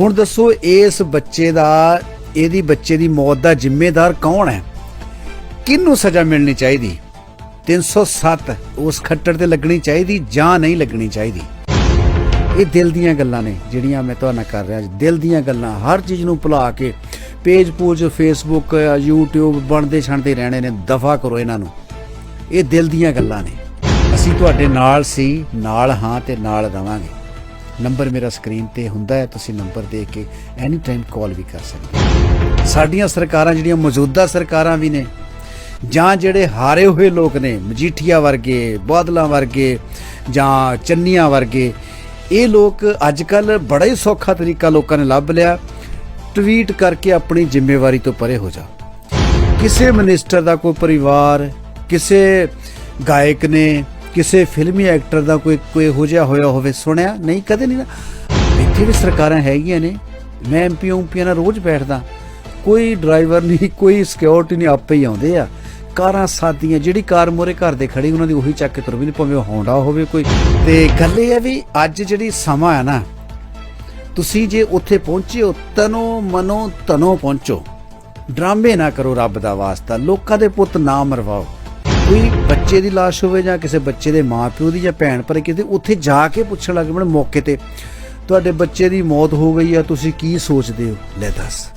ਹੁਣ ਦੱਸੋ, ਇਸ ਬੱਚੇ ਦਾ, ਇਹਦੀ ਬੱਚੇ ਦੀ ਮੌਤ ਦਾ ਜ਼ਿੰਮੇਦਾਰ ਕੌਣ ਹੈ? ਕਿਹਨੂੰ ਸਜ਼ਾ ਮਿਲਣੀ ਚਾਹੀਦੀ? 307 ਉਸ ਖੱਟੜ ਤੇ ਲੱਗਣੀ ਚਾਹੀਦੀ ਜਾਂ ਨਹੀਂ ਲੱਗਣੀ ਚਾਹੀਦੀ? ਇਹ ਦਿਲ ਦੀਆਂ ਗੱਲਾਂ ਨੇ, ਜਿਹੜੀਆਂ ਮੈਂ ਤੁਹਾਡੇ ਕਰ ਰਿਹਾ। ਦਿਲ ਦੀਆਂ ਗੱਲਾਂ, ਹਰ ਚੀਜ਼ ਨੂੰ ਭੁਲਾ ਕੇ ਪੇਜ ਪੂਜ ਫੇਸਬੁੱਕ YouTube ਬਣਦੇ ਛਣਦੇ ਰਹਿਣੇ ਨੇ, ਦਫਾ ਕਰੋ ਇਹਨਾਂ ਨੂੰ। ਇਹ ਦਿਲ ਦੀਆਂ ਗੱਲਾਂ ਨੇ। ਅਸੀਂ ਤੁਹਾਡੇ ਨਾਲ ਸੀ, ਨਾਲ ਹਾਂ ਤੇ ਨਾਲ ਰਵਾਂਗੇ। ਨੰਬਰ ਮੇਰਾ ਸਕਰੀਨ ਤੇ ਹੁੰਦਾ ਹੈ, ਤੁਸੀਂ ਨੰਬਰ ਦੇ ਕੇ ਐਨੀ ਟਾਈਮ ਕਾਲ ਵੀ ਕਰ ਸਕਦੇ ਸਾਡੀਆਂ ਸਰਕਾਰਾਂ ਜਿਹੜੀਆਂ ਮੌਜੂਦਾ ਸਰਕਾਰਾਂ ਵੀ ਨੇ, ਜਾਂ ਜਿਹੜੇ ਹਾਰੇ ਹੋਏ ਲੋਕ ਨੇ, ਮਜੀਠੀਆ ਵਰਗੇ, ਬਾਦਲਾਂ ਵਰਗੇ, ਜਾਂ ਚੰਨੀਆਂ ਵਰਗੇ, ਇਹ ਲੋਕ ਅੱਜ ਕੱਲ ਬੜਾ ਹੀ ਸੌਖਾ ਤਰੀਕਾ ਲੋਕਾਂ ਨੇ ਲੱਭ ਲਿਆ, ਟਵੀਟ ਕਰਕੇ ਆਪਣੀ ਜ਼ਿੰਮੇਵਾਰੀ ਤੋਂ ਪਰੇ ਹੋ ਜਾ ਕਿਸੇ ਮਿਨਿਸਟਰ ਦਾ ਕੋਈ ਪਰਿਵਾਰ, ਕਿਸੇ ਗਾਇਕ ਨੇ ਕਿਸੇ ਫਿਲਮੀ ਐਕਟਰ ਦਾ ਕੋਈ ਕੋਈ ਇਹੋ ਜਿਹਾ ਹੋਇਆ ਹੋਵੇ, ਸੁਣਿਆ? ਨਹੀਂ, ਕਦੇ ਨਹੀਂ ਨਾ। ਇੱਥੇ ਵੀ ਸਰਕਾਰਾਂ ਹੈਗੀਆਂ ਨੇ, ਮੈਂ ਐਮਪੀ ਉਂਪੀਆਂ ਨਾਲ ਰੋਜ਼ ਬੈਠਦਾ। ਕੋਈ ਡਰਾਈਵਰ ਨਹੀਂ, ਕੋਈ ਸਿਕਿਉਰਿਟੀ ਨਹੀਂ, ਆਪੇ ਹੀ ਆਉਂਦੇ ਆ। ਕਾਰਾਂ ਸਾਦੀਆਂ ਜਿਹੜੀ ਕਾਰ ਮੋਰੇ ਘਰ ਦੇ ਖੜੀ, ਉਹਨਾਂ ਦੀ ਉਹੀ ਚੱਕ ਕੇ ਤੁਰ ਵੀ ਨਹੀਂ ਭਾਵੇਂ ਉਹ ਹੌਂਡਾ ਹੋਵੇ ਕੋਈ। ਤੇ ਗੱਲ ਇਹ ਹੈ ਵੀ ਅੱਜ ਜਿਹੜੀ ਸਮਾਂ ਹੈ ਨਾ, ਤੁਸੀਂ ਜੇ ਉੱਥੇ ਪਹੁੰਚੇ ਹੋ, ਤਨੋ ਮਨੋ ਤਨੋ ਪਹੁੰਚੋ। ਡਰਾਮੇ ਨਾ ਕਰੋ ਰੱਬ ਦਾ ਵਾਸਤਾ, ਲੋਕਾਂ ਦੇ ਪੁੱਤ ਨਾ ਮਰਵਾਓ। ਕੋਈ ਬੱਚੇ ਦੀ ਲਾਸ਼ ਹੋਵੇ ਜਾਂ ਕਿਸੇ ਬੱਚੇ ਦੇ ਮਾਪਿਓ ਦੀ ਜਾਂ ਭੈਣ ਭਰਾ ਕਿਸੇ ਉੱਥੇ ਜਾ ਕੇ ਪੁੱਛਣ ਲੱਗ ਪਣ ਮੌਕੇ ਤੇ, ਤੁਹਾਡੇ ਬੱਚੇ ਦੀ ਮੌਤ ਹੋ ਗਈ ਆ, ਤੁਸੀਂ ਕੀ ਸੋਚਦੇ ਹੋ? ਲੈ ਦੱਸ।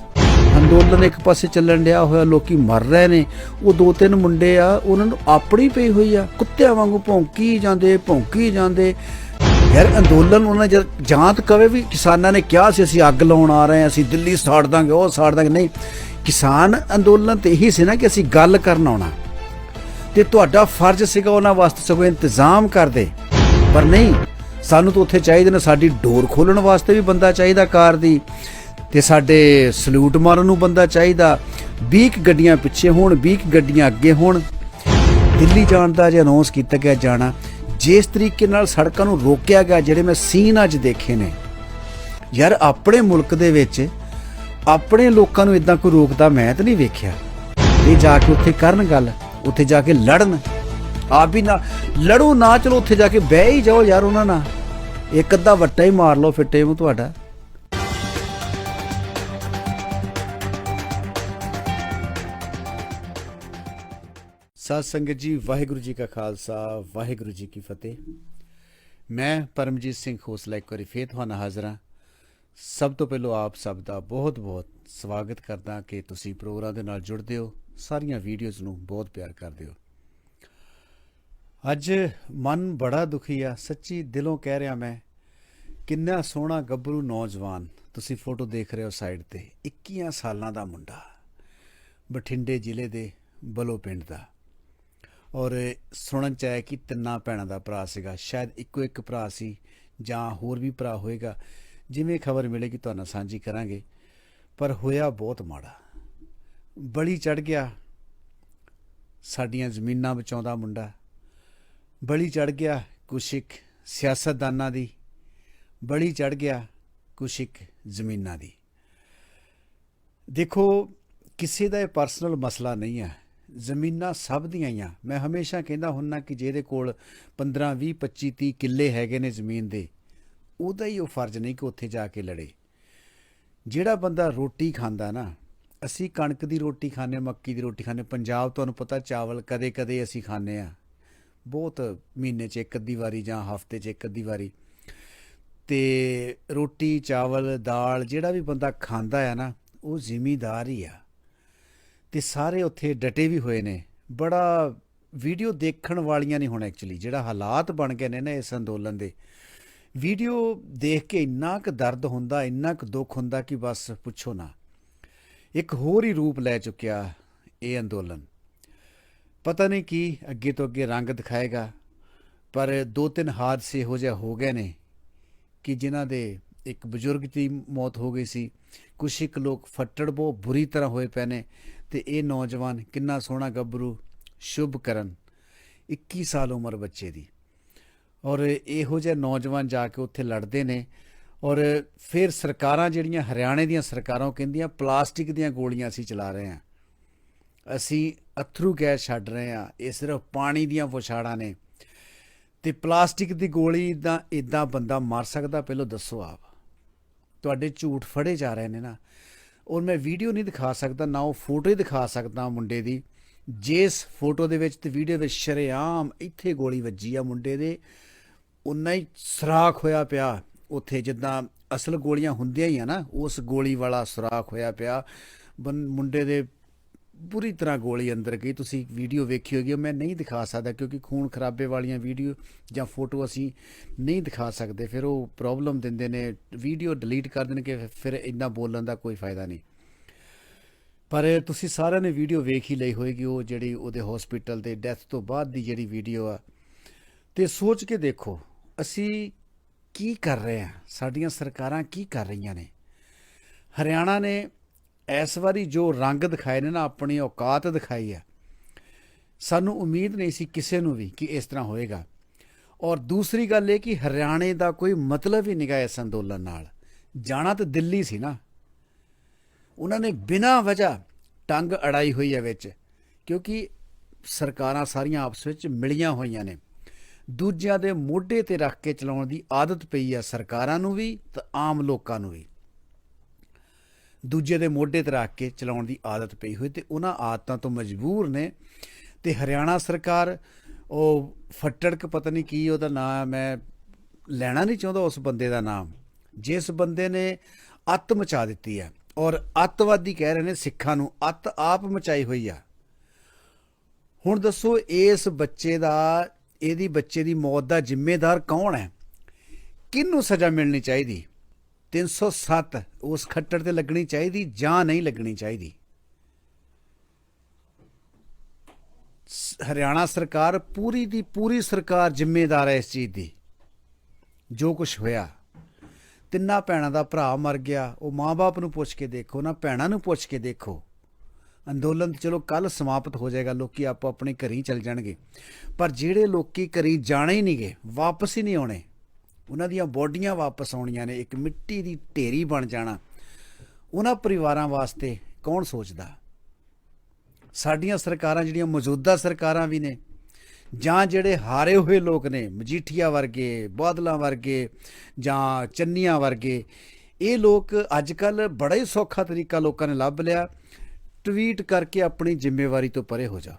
ਅੰਦੋਲਨ ਇੱਕ ਪਾਸੇ ਚੱਲਣ ਡਿਆ ਹੋਇਆ, ਲੋਕੀ ਮਰ ਰਹੇ ਨੇ। ਉਹ ਦੋ ਤਿੰਨ ਮੁੰਡੇ ਆ, ਉਹਨਾਂ ਨੂੰ ਆਪਣੀ ਪਈ ਹੋਈ ਆ, ਕੁੱਤਿਆਂ ਵਾਂਗੂ ਭੌਂਕੀ ਜਾਂਦੇ ਭੌਂਕੀ ਜਾਂਦੇ। ਯਾਰ ਅੰਦੋਲਨ ਉਹਨਾਂ ਜਦ ਜਾਂਤ ਕਵੇ ਵੀ ਕਿਸਾਨਾਂ ਨੇ ਕਿਹਾ ਸੀ, ਅਸੀਂ ਅੱਗ ਲਾਉਣ ਆ ਰਹੇ ਹਾਂ, ਅਸੀਂ ਦਿੱਲੀ ਸਾੜ ਦਾਂਗੇ, ਉਹ ਸਾੜ ਦਾਂਗੇ। ਨਹੀਂ, ਕਿਸਾਨ ਅੰਦੋਲਨ ਤੇ ਇਹੀ ਸੀ ਨਾ ਕਿ ਅਸੀਂ ਗੱਲ ਕਰਨ ਆਉਣਾ। ਤੇ ਤੁਹਾਡਾ ਫਰਜ਼ ਸੀਗਾ ਉਹਨਾਂ ਵਾਸਤੇ ਸਗੋਂ ਇੰਤਜ਼ਾਮ ਕਰਦੇ। ਪਰ ਨਹੀਂ, ਸਾਨੂੰ ਤਾਂ ਉੱਥੇ ਚਾਹੀਦੇ ਨੇ ਸਾਡੀ ਡੋਰ ਖੋਲਣ ਵਾਸਤੇ ਵੀ ਬੰਦਾ ਚਾਹੀਦਾ ਕਾਰ ਦੀ ਤੇ ਸਾਡੇ ਸਲੂਟ ਮਾਰਨ ਨੂੰ ਬੰਦਾ ਚਾਹੀਦਾ। 20 ਕੁ ਗੱਡੀਆਂ ਪਿੱਛੇ ਹੋਣ 20 ਕੁ ਗੱਡੀਆਂ ਅੱਗੇ ਹੋਣ। ਦਿੱਲੀ ਜਾਣ ਦਾ ਜੇ ਅਨਾਉਂਸ ਕੀਤਾ ਗਿਆ ਜਾਣਾ, ਜਿਸ ਤਰੀਕੇ ਨਾਲ ਸੜਕਾਂ ਨੂੰ ਰੋਕਿਆ ਗਿਆ, ਜਿਹੜੇ ਮੈਂ ਸੀਨ ਅੱਜ ਦੇਖੇ ਨੇ। ਯਾਰ ਆਪਣੇ ਮੁਲਕ ਦੇ ਵਿੱਚ ਆਪਣੇ ਲੋਕਾਂ ਨੂੰ ਇਦਾਂ ਕੋਈ ਰੋਕਦਾ ਮੈਂ ਤਾਂ ਨਹੀਂ ਵੇਖਿਆ। ਇਹ ਜਾ ਕੇ ਉੱਥੇ ਕਰਨ ਗੱਲ। ਉੱਥੇ ਜਾ ਕੇ ਲੜਨ। ਆਪ ਵੀ ਨਾ, ਲੜੋ ਨਾ, ਚਲੋ ਉੱਥੇ ਜਾ ਕੇ ਬਹਿ ਹੀ ਜਾਓ ਯਾਰ ਉਹਨਾਂ ਨਾਲ। ਇੱਕ ਅੱਧਾ ਵੱਟਾ ਹੀ ਮਾਰ ਲਓ ਫਿੱਟੇ ਮੂੰਹ ਤੁਹਾਡਾ। ਸਾਧ ਸੰਗਤ ਜੀ, ਵਾਹਿਗੁਰੂ ਜੀ ਕਾ ਖਾਲਸਾ, ਵਾਹਿਗੁਰੂ ਜੀ ਕੀ ਫਤਿਹ। ਮੈਂ ਪਰਮਜੀਤ ਸਿੰਘ ਖੋਸਲਾ ਇੱਕ ਵਾਰੀ ਫੇਰ ਤੁਹਾਨੂੰ ਹਾਜ਼ਰ ਹਾਂ। ਸਭ ਤੋਂ ਪਹਿਲਾਂ ਆਪ ਸਭ ਦਾ ਬਹੁਤ-ਬਹੁਤ ਸਵਾਗਤ ਕਰਦਾ ਕਿ ਤੁਸੀਂ ਪ੍ਰੋਗਰਾਮ ਦੇ ਨਾਲ ਜੁੜਦੇ ਹੋ। ਸਾਰੀਆਂ ਵੀਡੀਓਜ਼ ਨੂੰ ਬਹੁਤ ਪਿਆਰ ਕਰਦੇ ਹੋ। ਅੱਜ ਮਨ ਬੜਾ ਦੁਖੀ ਆ, ਸੱਚੀ ਦਿਲੋਂ ਕਹਿ ਰਿਹਾ ਮੈਂ, ਕਿੰਨਾ ਸੋਹਣਾ ਗੱਭਰੂ ਨੌਜਵਾਨ ਤੁਸੀਂ ਫੋਟੋ ਦੇਖ ਰਹੇ ਹੋ ਸਾਈਡ ਤੇ 21 ਸਾਲਾਂ ਦਾ ਮੁੰਡਾ, ਬਠਿੰਡੇ ਜ਼ਿਲ੍ਹੇ ਦੇ ਬਲੋ ਪਿੰਡ ਦਾ। ਔਰ ਸੁਣਨ ਚ ਆਇਆ ਕਿ ਤਿੰਨਾਂ ਭੈਣਾਂ ਦਾ ਭਰਾ ਸੀਗਾ, ਸ਼ਾਇਦ ਇੱਕੋ ਇੱਕ ਭਰਾ ਸੀ ਜਾਂ ਹੋਰ ਵੀ ਭਰਾ ਹੋਏਗਾ, ਜਿਵੇਂ ਖਬਰ ਮਿਲੇਗੀ, ਤੁਹਾਨੂੰ ਸਾਂਝੀ ਕਰਾਂਗੇ, ਪਰ ਹੋਇਆ ਬਹੁਤ ਮਾੜਾ। ਬਲੀ ਚੜ ਗਿਆ। ਸਾਡੀਆਂ ਜ਼ਮੀਨਾਂ ਬਚਾਉਂਦਾ ਮੁੰਡਾ। ਬਲੀ ਚੜ ਗਿਆ ਕੁਛ ਇੱਕ ਸਿਆਸਤਦਾਨਾਂ ਦੀ। ਬਲੀ ਚੜ ਗਿਆ ਕੁਛ ਇੱਕ ਜ਼ਮੀਨਾਂ ਦੀ। ਦੇਖੋ, ਕਿਸੇ ਦਾ ਇਹ ਪਰਸਨਲ ਮਸਲਾ ਨਹੀਂ ਹੈ। ਜ਼ਮੀਨਾਂ ਸਭ ਦੀਆਂ ਹੀ ਆ। ਮੈਂ ਹਮੇਸ਼ਾ ਕਹਿੰਦਾ ਹੁੰਨਾ ਕਿ ਜਿਹਦੇ ਕੋਲ 15 20 25 30 ਕਿੱਲੇ ਹੈਗੇ ਨੇ ਜ਼ਮੀਨ ਦੇ, ਉਹਦਾ ਹੀ ਉਹ ਫਰਜ਼ ਨਹੀਂ ਕਿ ਉੱਥੇ ਜਾ ਕੇ ਲੜੇ। ਜਿਹੜਾ ਬੰਦਾ ਰੋਟੀ ਖਾਂਦਾ ਨਾ ਅਸੀਂ ਕਣਕ ਦੀ ਰੋਟੀ ਖਾਂਦੇ ਹਾਂ, ਮੱਕੀ ਦੀ ਰੋਟੀ ਖਾਂਦੇ ਪੰਜਾਬ ਤੁਹਾਨੂੰ ਪਤਾ ਚਾਵਲ ਕਦੇ-ਕਦੇ ਅਸੀਂ ਖਾਂਦੇ ਆ ਬਹੁਤ ਮਹੀਨੇ 'ਚ ਇੱਕ ਅੱਧੀ ਵਾਰੀ ਜਾਂ ਹਫ਼ਤੇ 'ਚ ਇੱਕ ਅੱਧੀ ਵਾਰੀ। ਤੇ ਰੋਟੀ ਚਾਵਲ ਦਾਲ ਜਿਹੜਾ ਵੀ ਬੰਦਾ ਖਾਂਦਾ ਆ ਨਾ ਉਹ ਜ਼ਿਮੀਦਾਰ ਹੀ ਆ। ਤੇ ਸਾਰੇ ਉੱਥੇ ਡਟੇ ਵੀ ਹੋਏ ਨੇ। ਬੜਾ ਵੀਡੀਓ ਦੇਖਣ ਵਾਲੀਆਂ ਨਹੀਂ ਹੁਣ ਐਕਚੁਅਲੀ ਜਿਹੜਾ ਹਾਲਾਤ ਬਣ ਗਏ ਨੇ ਨਾ ਇਸ ਅੰਦੋਲਨ ਦੇ। ਵੀਡੀਓ ਦੇਖ ਕੇ ਇੰਨਾ ਕੁ ਦਰਦ ਹੁੰਦਾ ਇੰਨਾ ਕੁ ਦੁੱਖ ਹੁੰਦਾ ਕਿ ਬਸ ਪੁੱਛੋ ਨਾ। ਇੱਕ ਹੋਰ ਹੀ ਰੂਪ ਲੈ ਚੁੱਕਿਆ ਇਹ ਅੰਦੋਲਨ। ਪਤਾ ਨਹੀਂ ਕੀ ਅੱਗੇ ਤੋਂ ਅੱਗੇ ਰੰਗ ਦਿਖਾਏਗਾ, ਪਰ ਦੋ ਤਿੰਨ ਹਾਦਸੇ ਇਹੋ ਜਿਹੇ ਹੋ ਗਏ ਨੇ ਕਿ ਜਿਨ੍ਹਾਂ ਦੇ ਇੱਕ ਬਜ਼ੁਰਗ ਦੀ ਮੌਤ ਹੋ ਗਈ ਸੀ। ਕੁਛ ਇੱਕ ਲੋਕ ਫੱਟੜ ਬਹੁਤ ਬੁਰੀ ਤਰ੍ਹਾਂ ਹੋਏ ਪਏ ਨੇ ਤੇ ਇਹ ਨੌਜਵਾਨ ਕਿੰਨਾ ਸੋਹਣਾ ਗੱਭਰੂ, ਸ਼ੁਭ ਕਰਨ 21 ਸਾਲ ਉਮਰ ਬੱਚੇ ਦੀ। ਔਰ ਇਹੋ ਜਿਹੇ ਨੌਜਵਾਨ ਜਾ ਕੇ ਉੱਥੇ ਲੜਦੇ ਨੇ ਔਰ ਫਿਰ ਸਰਕਾਰਾਂ ਜਿਹੜੀਆਂ ਹਰਿਆਣੇ ਦੀਆਂ ਸਰਕਾਰਾਂ, ਉਹ ਕਹਿੰਦੀਆਂ ਪਲਾਸਟਿਕ ਦੀਆਂ ਗੋਲੀਆਂ ਅਸੀਂ ਚਲਾ ਰਹੇ ਹਾਂ। ਅਸੀਂ ਅਥਰੂ ਗੈਸ ਛੱਡ ਰਹੇ ਹਾਂ, ਇਹ ਸਿਰਫ ਪਾਣੀ ਦੀਆਂ ਪੁਛਾੜਾਂ ਨੇ। ਤੇ ਪਲਾਸਟਿਕ ਦੀ ਗੋਲੀ ਦਾ ਇਦਾਂ ਬੰਦਾ ਮਰ ਸਕਦਾ, ਪਹਿਲਾਂ ਦੱਸੋ ਆਪ। ਤੁਹਾਡੇ ਝੂਠ ਫੜੇ ਜਾ ਰਹੇ ਨੇ ਨਾ। ਔਰ ਮੈਂ ਵੀਡੀਓ ਨਹੀਂ ਦਿਖਾ ਸਕਦਾ, ਨਾ ਉਹ ਫੋਟੋ ਹੀ ਦਿਖਾ ਸਕਦਾ ਮੁੰਡੇ ਦੀ। ਜਿਸ ਫੋਟੋ ਦੇ ਵਿੱਚ ਤੇ ਵੀਡੀਓ ਵਿੱਚ ਸ਼ਰੇਆਮ ਇੱਥੇ ਗੋਲੀ ਵੱਜੀ ਆ ਮੁੰਡੇ ਦੇ। ਉਨਾ ਹੀ ਸਰਾਖ ਹੋਇਆ ਪਿਆ। ਉੱਥੇ ਜਿੱਦਾਂ ਅਸਲ ਗੋਲੀਆਂ ਹੁੰਦੀਆਂ ਹੀ ਆ ਨਾ, ਉਸ ਗੋਲੀ ਵਾਲਾ ਸੁਰਾਖ ਹੋਇਆ ਪਿਆ। ਬੰ- ਮੁੰਡੇ ਦੇ ਬੁਰੀ ਤਰ੍ਹਾਂ ਗੋਲੀ ਅੰਦਰ ਗਈ। ਤੁਸੀਂ ਵੀਡੀਓ ਵੇਖੀ ਹੋਗੀ ਮੈਂ ਨਹੀਂ ਦਿਖਾ ਸਕਦਾ ਕਿਉਂਕਿ ਖੂਨ ਖਰਾਬੇ ਵਾਲੀਆਂ ਵੀਡੀਓ ਜਾਂ ਫੋਟੋ ਅਸੀਂ ਨਹੀਂ ਦਿਖਾ ਸਕਦੇ। ਫਿਰ ਉਹ ਪ੍ਰੋਬਲਮ ਦਿੰਦੇ ਨੇ, ਵੀਡੀਓ ਡਿਲੀਟ ਕਰ ਦੇਣਗੇ, ਫਿਰ ਇੰਨਾ ਬੋਲਣ ਦਾ ਕੋਈ ਫਾਇਦਾ ਨਹੀਂ। ਪਰ ਤੁਸੀਂ ਸਾਰਿਆਂ ਨੇ ਵੀਡੀਓ ਵੇਖ ਹੀ ਲਈ ਹੋਏਗੀ, ਉਹ ਜਿਹੜੀ ਉਹਦੇ ਹਸਪੀਟਲ ਦੇ ਡੈਥ ਤੋਂ ਬਾਅਦ ਦੀ ਜਿਹੜੀ ਵੀਡੀਓ ਆ। ਤੇ ਸੋਚ ਕੇ ਦੇਖੋ, ਅਸੀਂ ਕੀ ਕਰ ਰਹੇ ਹਾਂ ਸਾਡੀਆਂ ਸਰਕਾਰਾਂ ਕੀ ਕਰ ਰਹੀਆਂ ਨੇ? ਹਰਿਆਣਾ ਨੇ ਇਸ ਵਾਰੀ ਜੋ ਰੰਗ ਦਿਖਾਏ ਨੇ ਨਾ, ਆਪਣੀ ਔਕਾਤ ਦਿਖਾਈ ਹੈ ਸਾਨੂੰ ਉਮੀਦ ਨਹੀਂ ਸੀ ਕਿਸੇ ਨੂੰ ਵੀ ਕਿ ਇਸ ਤਰ੍ਹਾਂ ਹੋਏਗਾ। ਔਰ ਦੂਸਰੀ ਗੱਲ ਇਹ ਕਿ ਹਰਿਆਣੇ ਦਾ ਕੋਈ ਮਤਲਬ ਹੀ ਨਿਗਾ ਇਸ ਅੰਦੋਲਨ ਨਾਲ। ਜਾਣਾ ਤਾਂ ਦਿੱਲੀ ਸੀ ਨਾ। ਉਹਨਾਂ ਨੇ ਬਿਨਾਂ ਵਜ੍ਹਾ ਟੰਗ ਅੜਾਈ ਹੋਈ ਹੈ ਵਿੱਚ, ਕਿਉਂਕਿ ਸਰਕਾਰਾਂ ਸਾਰੀਆਂ ਆਪਸ ਵਿੱਚ ਮਿਲੀਆਂ ਹੋਈਆਂ ਨੇ। ਦੂਜਿਆਂ ਦੇ ਮੋਢੇ ਤੇ ਰੱਖ ਕੇ ਚਲਾਉਣ ਦੀ ਆਦਤ ਪਈ ਆ ਸਰਕਾਰਾਂ ਨੂੰ ਵੀ ਤੇ ਆਮ ਲੋਕਾਂ ਨੂੰ ਵੀ। ਦੂਜੇ ਦੇ ਮੋਢੇ ਤੇ ਰੱਖ ਕੇ ਚਲਾਉਣ ਦੀ ਆਦਤ ਪਈ ਹੋਈ ਤੇ ਉਹਨਾਂ ਆਦਤਾਂ ਤੋਂ ਮਜਬੂਰ ਨੇ ਤੇ ਹਰਿਆਣਾ ਸਰਕਾਰ, ਉਹ ਫੱਟੜਕ ਪਤਾ ਨਹੀਂ ਕੀ ਉਹਦਾ ਨਾਮ, ਮੈਂ ਲੈਣਾ ਨਹੀਂ ਚਾਹੁੰਦਾ ਉਸ ਬੰਦੇ ਦਾ ਨਾਮ। ਜਿਸ ਬੰਦੇ ਨੇ ਅੱਤ ਮਚਾ ਦਿੱਤੀ ਹੈ ਔਰ ਅੱਤਵਾਦੀ ਕਹਿ ਰਹੇ ਨੇ ਸਿੱਖਾਂ ਨੂੰ, ਅੱਤ ਆਪ ਮਚਾਈ ਹੋਈ ਆ। ਹੁਣ ਦੱਸੋ ਇਸ ਬੱਚੇ ਦਾ ਇਹਦੀ ਬੱਚੇ ਦੀ ਮੌਤ ਦਾ ਜ਼ਿੰਮੇਦਾਰ ਕੌਣ ਹੈ? ਕਿਹਨੂੰ ਸਜ਼ਾ ਮਿਲਣੀ ਚਾਹੀਦੀ? 307 ਉਸ ਖੱਟੜ ਤੇ ਲੱਗਣੀ ਚਾਹੀਦੀ ਜਾਂ ਨਹੀਂ ਲੱਗਣੀ ਚਾਹੀਦੀ? ਹਰਿਆਣਾ ਸਰਕਾਰ ਪੂਰੀ ਦੀ ਪੂਰੀ ਸਰਕਾਰ ਜ਼ਿੰਮੇਦਾਰ ਹੈ ਇਸ ਚੀਜ਼ ਦੀ। ਜੋ ਕੁਝ ਹੋਇਆ। ਤਿੰਨਾਂ ਭੈਣਾਂ ਦਾ ਭਰਾ ਮਰ ਗਿਆ। ਉਹ ਮਾਪੇ ਨੂੰ ਪੁੱਛ ਕੇ ਦੇਖੋ ਨਾ ਭੈਣਾਂ ਨੂੰ ਪੁੱਛ ਕੇ ਦੇਖੋ। ਅੰਦੋਲਨ ਚਲੋ ਕੱਲ ਸਮਾਪਤ ਹੋ ਜਾਏਗਾ, ਲੋਕੀ ਆਪੋ ਆਪਣੇ ਘਰੀ ਚਲ ਜਾਣਗੇ। ਪਰ ਜਿਹੜੇ ਲੋਕੀ ਘਰੀ ਜਾਣੇ ਹੀ ਨਹੀਂਗੇ, ਵਾਪਸ ਹੀ ਨਹੀਂ ਆਉਣੇ, ਉਹਨਾਂ ਦੀਆਂ ਬੋਡੀਆਂ ਵਾਪਸ ਆਉਣੀਆਂ ਨੇ, ਇੱਕ ਮਿੱਟੀ ਦੀ ਢੇਰੀ ਬਣ ਜਾਣਾ। ਉਹਨਾਂ ਪਰਿਵਾਰਾਂ ਵਾਸਤੇ ਕੌਣ ਸੋਚਦਾ? ਸਾਡੀਆਂ ਸਰਕਾਰਾਂ ਜਿਹੜੀਆਂ ਮੌਜੂਦਾ ਸਰਕਾਰਾਂ ਵੀ ਨੇ, ਜਾਂ ਜਿਹੜੇ ਹਾਰੇ ਹੋਏ ਲੋਕ ਨੇ, ਮਜੀਠੀਆ ਵਰਗੇ, ਬਾਦਲਾਂ ਵਰਗੇ, ਜਾਂ ਚੰਨੀਆਂ ਵਰਗੇ, ਇਹ ਲੋਕ ਅੱਜ ਕੱਲ ਬੜਾ ਹੀ ਸੌਖਾ ਤਰੀਕਾ ਲੋਕਾਂ ਨੇ ਲੱਭ ਲਿਆ। ਟਵੀਟ ਕਰਕੇ ਆਪਣੀ ਜ਼ਿੰਮੇਵਾਰੀ ਤੋਂ ਪਰੇ ਹੋ ਜਾ।